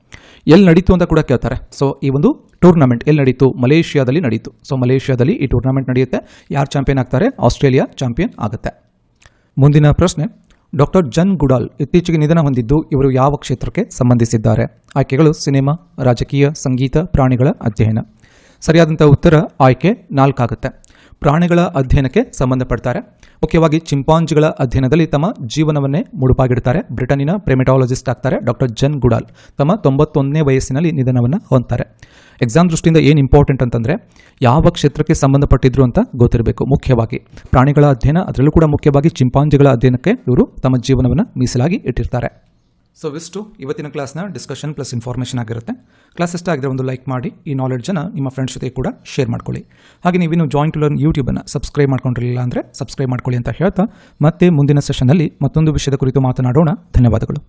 ಎಲ್ಲಿ ನಡೀತು ಅಂತ ಕೂಡ ಕೇಳ್ತಾರೆ. ಸೊ, ಈ ಒಂದು ಟೂರ್ನಮೆಂಟ್ ಎಲ್ಲಿ ನಡೀತು? ಮಲೇಷಿಯಾದಲ್ಲಿ ನಡೀತು. ಸೊ, ಮಲೇಷಿಯಾದಲ್ಲಿ ಈ ಟೂರ್ನಮೆಂಟ್ ನಡೆಯುತ್ತೆ. ಯಾರು ಚಾಂಪಿಯನ್ ಆಗ್ತಾರೆ? ಆಸ್ಟ್ರೇಲಿಯಾ ಚಾಂಪಿಯನ್ ಆಗುತ್ತೆ. ಮುಂದಿನ ಪ್ರಶ್ನೆ ಡಾಕ್ಟರ್ ಜನ್ ಗುಡಾಲ್ ಇತ್ತೀಚೆಗೆ ನಿಧನ ಹೊಂದಿದ್ದು ಇವರು ಯಾವ ಕ್ಷೇತ್ರಕ್ಕೆ ಸಂಬಂಧಿಸಿದ್ದಾರೆ. ಆಯ್ಕೆಗಳು ಸಿನಿಮಾ, ರಾಜಕೀಯ, ಸಂಗೀತ, ಪ್ರಾಣಿಗಳ ಅಧ್ಯಯನ. ಸರಿಯಾದಂಥ ಉತ್ತರ ಆಯ್ಕೆ ನಾಲ್ಕಾಗುತ್ತೆ. ಪ್ರಾಣಿಗಳ ಅಧ್ಯಯನಕ್ಕೆ ಸಂಬಂಧಪಡ್ತಾರೆ. ಮುಖ್ಯವಾಗಿ ಚಿಂಪಾಂಜಿಗಳ ಅಧ್ಯಯನದಲ್ಲಿ ತಮ್ಮ ಜೀವನವನ್ನೇ ಮುಡುಪಾಗಿಡ್ತಾರೆ. ಬ್ರಿಟನ್ನಿನ ಪ್ರೆಮೆಟಾಲಜಿಸ್ಟ್ ಆಗ್ತಾರೆ ಡಾಕ್ಟರ್ ಜನ್ ಗುಡಾಲ್. ತಮ್ಮ ತೊಂಬತ್ತೊಂದನೇ ವಯಸ್ಸಿನಲ್ಲಿ ನಿಧನವನ್ನು ಹೊಂದ್ತಾರೆ. ಎಕ್ಸಾಮ್ ದೃಷ್ಟಿಯಿಂದ ಏನು ಇಂಪಾರ್ಟೆಂಟ್ ಅಂತಂದರೆ, ಯಾವ ಕ್ಷೇತ್ರಕ್ಕೆ ಸಂಬಂಧಪಟ್ಟಿದ್ರು ಅಂತ ಗೊತ್ತಿರಬೇಕು ಮುಖ್ಯವಾಗಿ. ಪ್ರಾಣಿಗಳ ಅಧ್ಯಯನ, ಅದರಲ್ಲೂ ಕೂಡ ಮುಖ್ಯವಾಗಿ ಚಿಂಪಾಂಜಿಗಳ ಅಧ್ಯಯನಕ್ಕೆ ಇವರು ತಮ್ಮ ಜೀವನವನ್ನು ಮೀಸಲಾಗಿ ಇಟ್ಟಿರ್ತಾರೆ. ಸೊ ಇಷ್ಟು ಇವತ್ತಿನ ಕ್ಲಾಸ್ನ ಡಿಸ್ಕಷನ್ ಪ್ಲಸ್ ಇನ್ಫಾರ್ಮೇಷನ್ ಆಗಿರುತ್ತೆ. ಕ್ಲಾಸ್ ಇಷ್ಟ ಆಗಿದ್ರೆ ಒಂದು ಲೈಕ್ ಮಾಡಿ, ಈ ನಾಲೆಡ್ಜನ್ನು ನಿಮ್ಮ ಫ್ರೆಂಡ್ಸ್ ಜೊತೆ ಕೂಡ ಶೇರ್ ಮಾಡ್ಕೊಳ್ಳಿ. ಹಾಗೆ ನೀವಿನ್ನು ಜಾಯಿಂಟ್ ಟು ಲರ್ನ್ ಯೂಟ್ಯೂಬನ್ನು ಸಬ್ಸ್ಕ್ರೈಬ್ ಮಾಡ್ಕೊಂಡಿರಲಿಲ್ಲ ಅಂದರೆ ಸಬ್ಸ್ಕ್ರೈಬ್ ಮಾಡ್ಕೊಳ್ಳಿ ಅಂತ ಹೇಳ್ತಾ ಮತ್ತೆ ಮುಂದಿನ ಸೆಷನಲ್ಲಿ ಮತ್ತೊಂದು ವಿಷಯದ ಕುರಿತು ಮಾತನಾಡೋಣ. ಧನ್ಯವಾದಗಳು.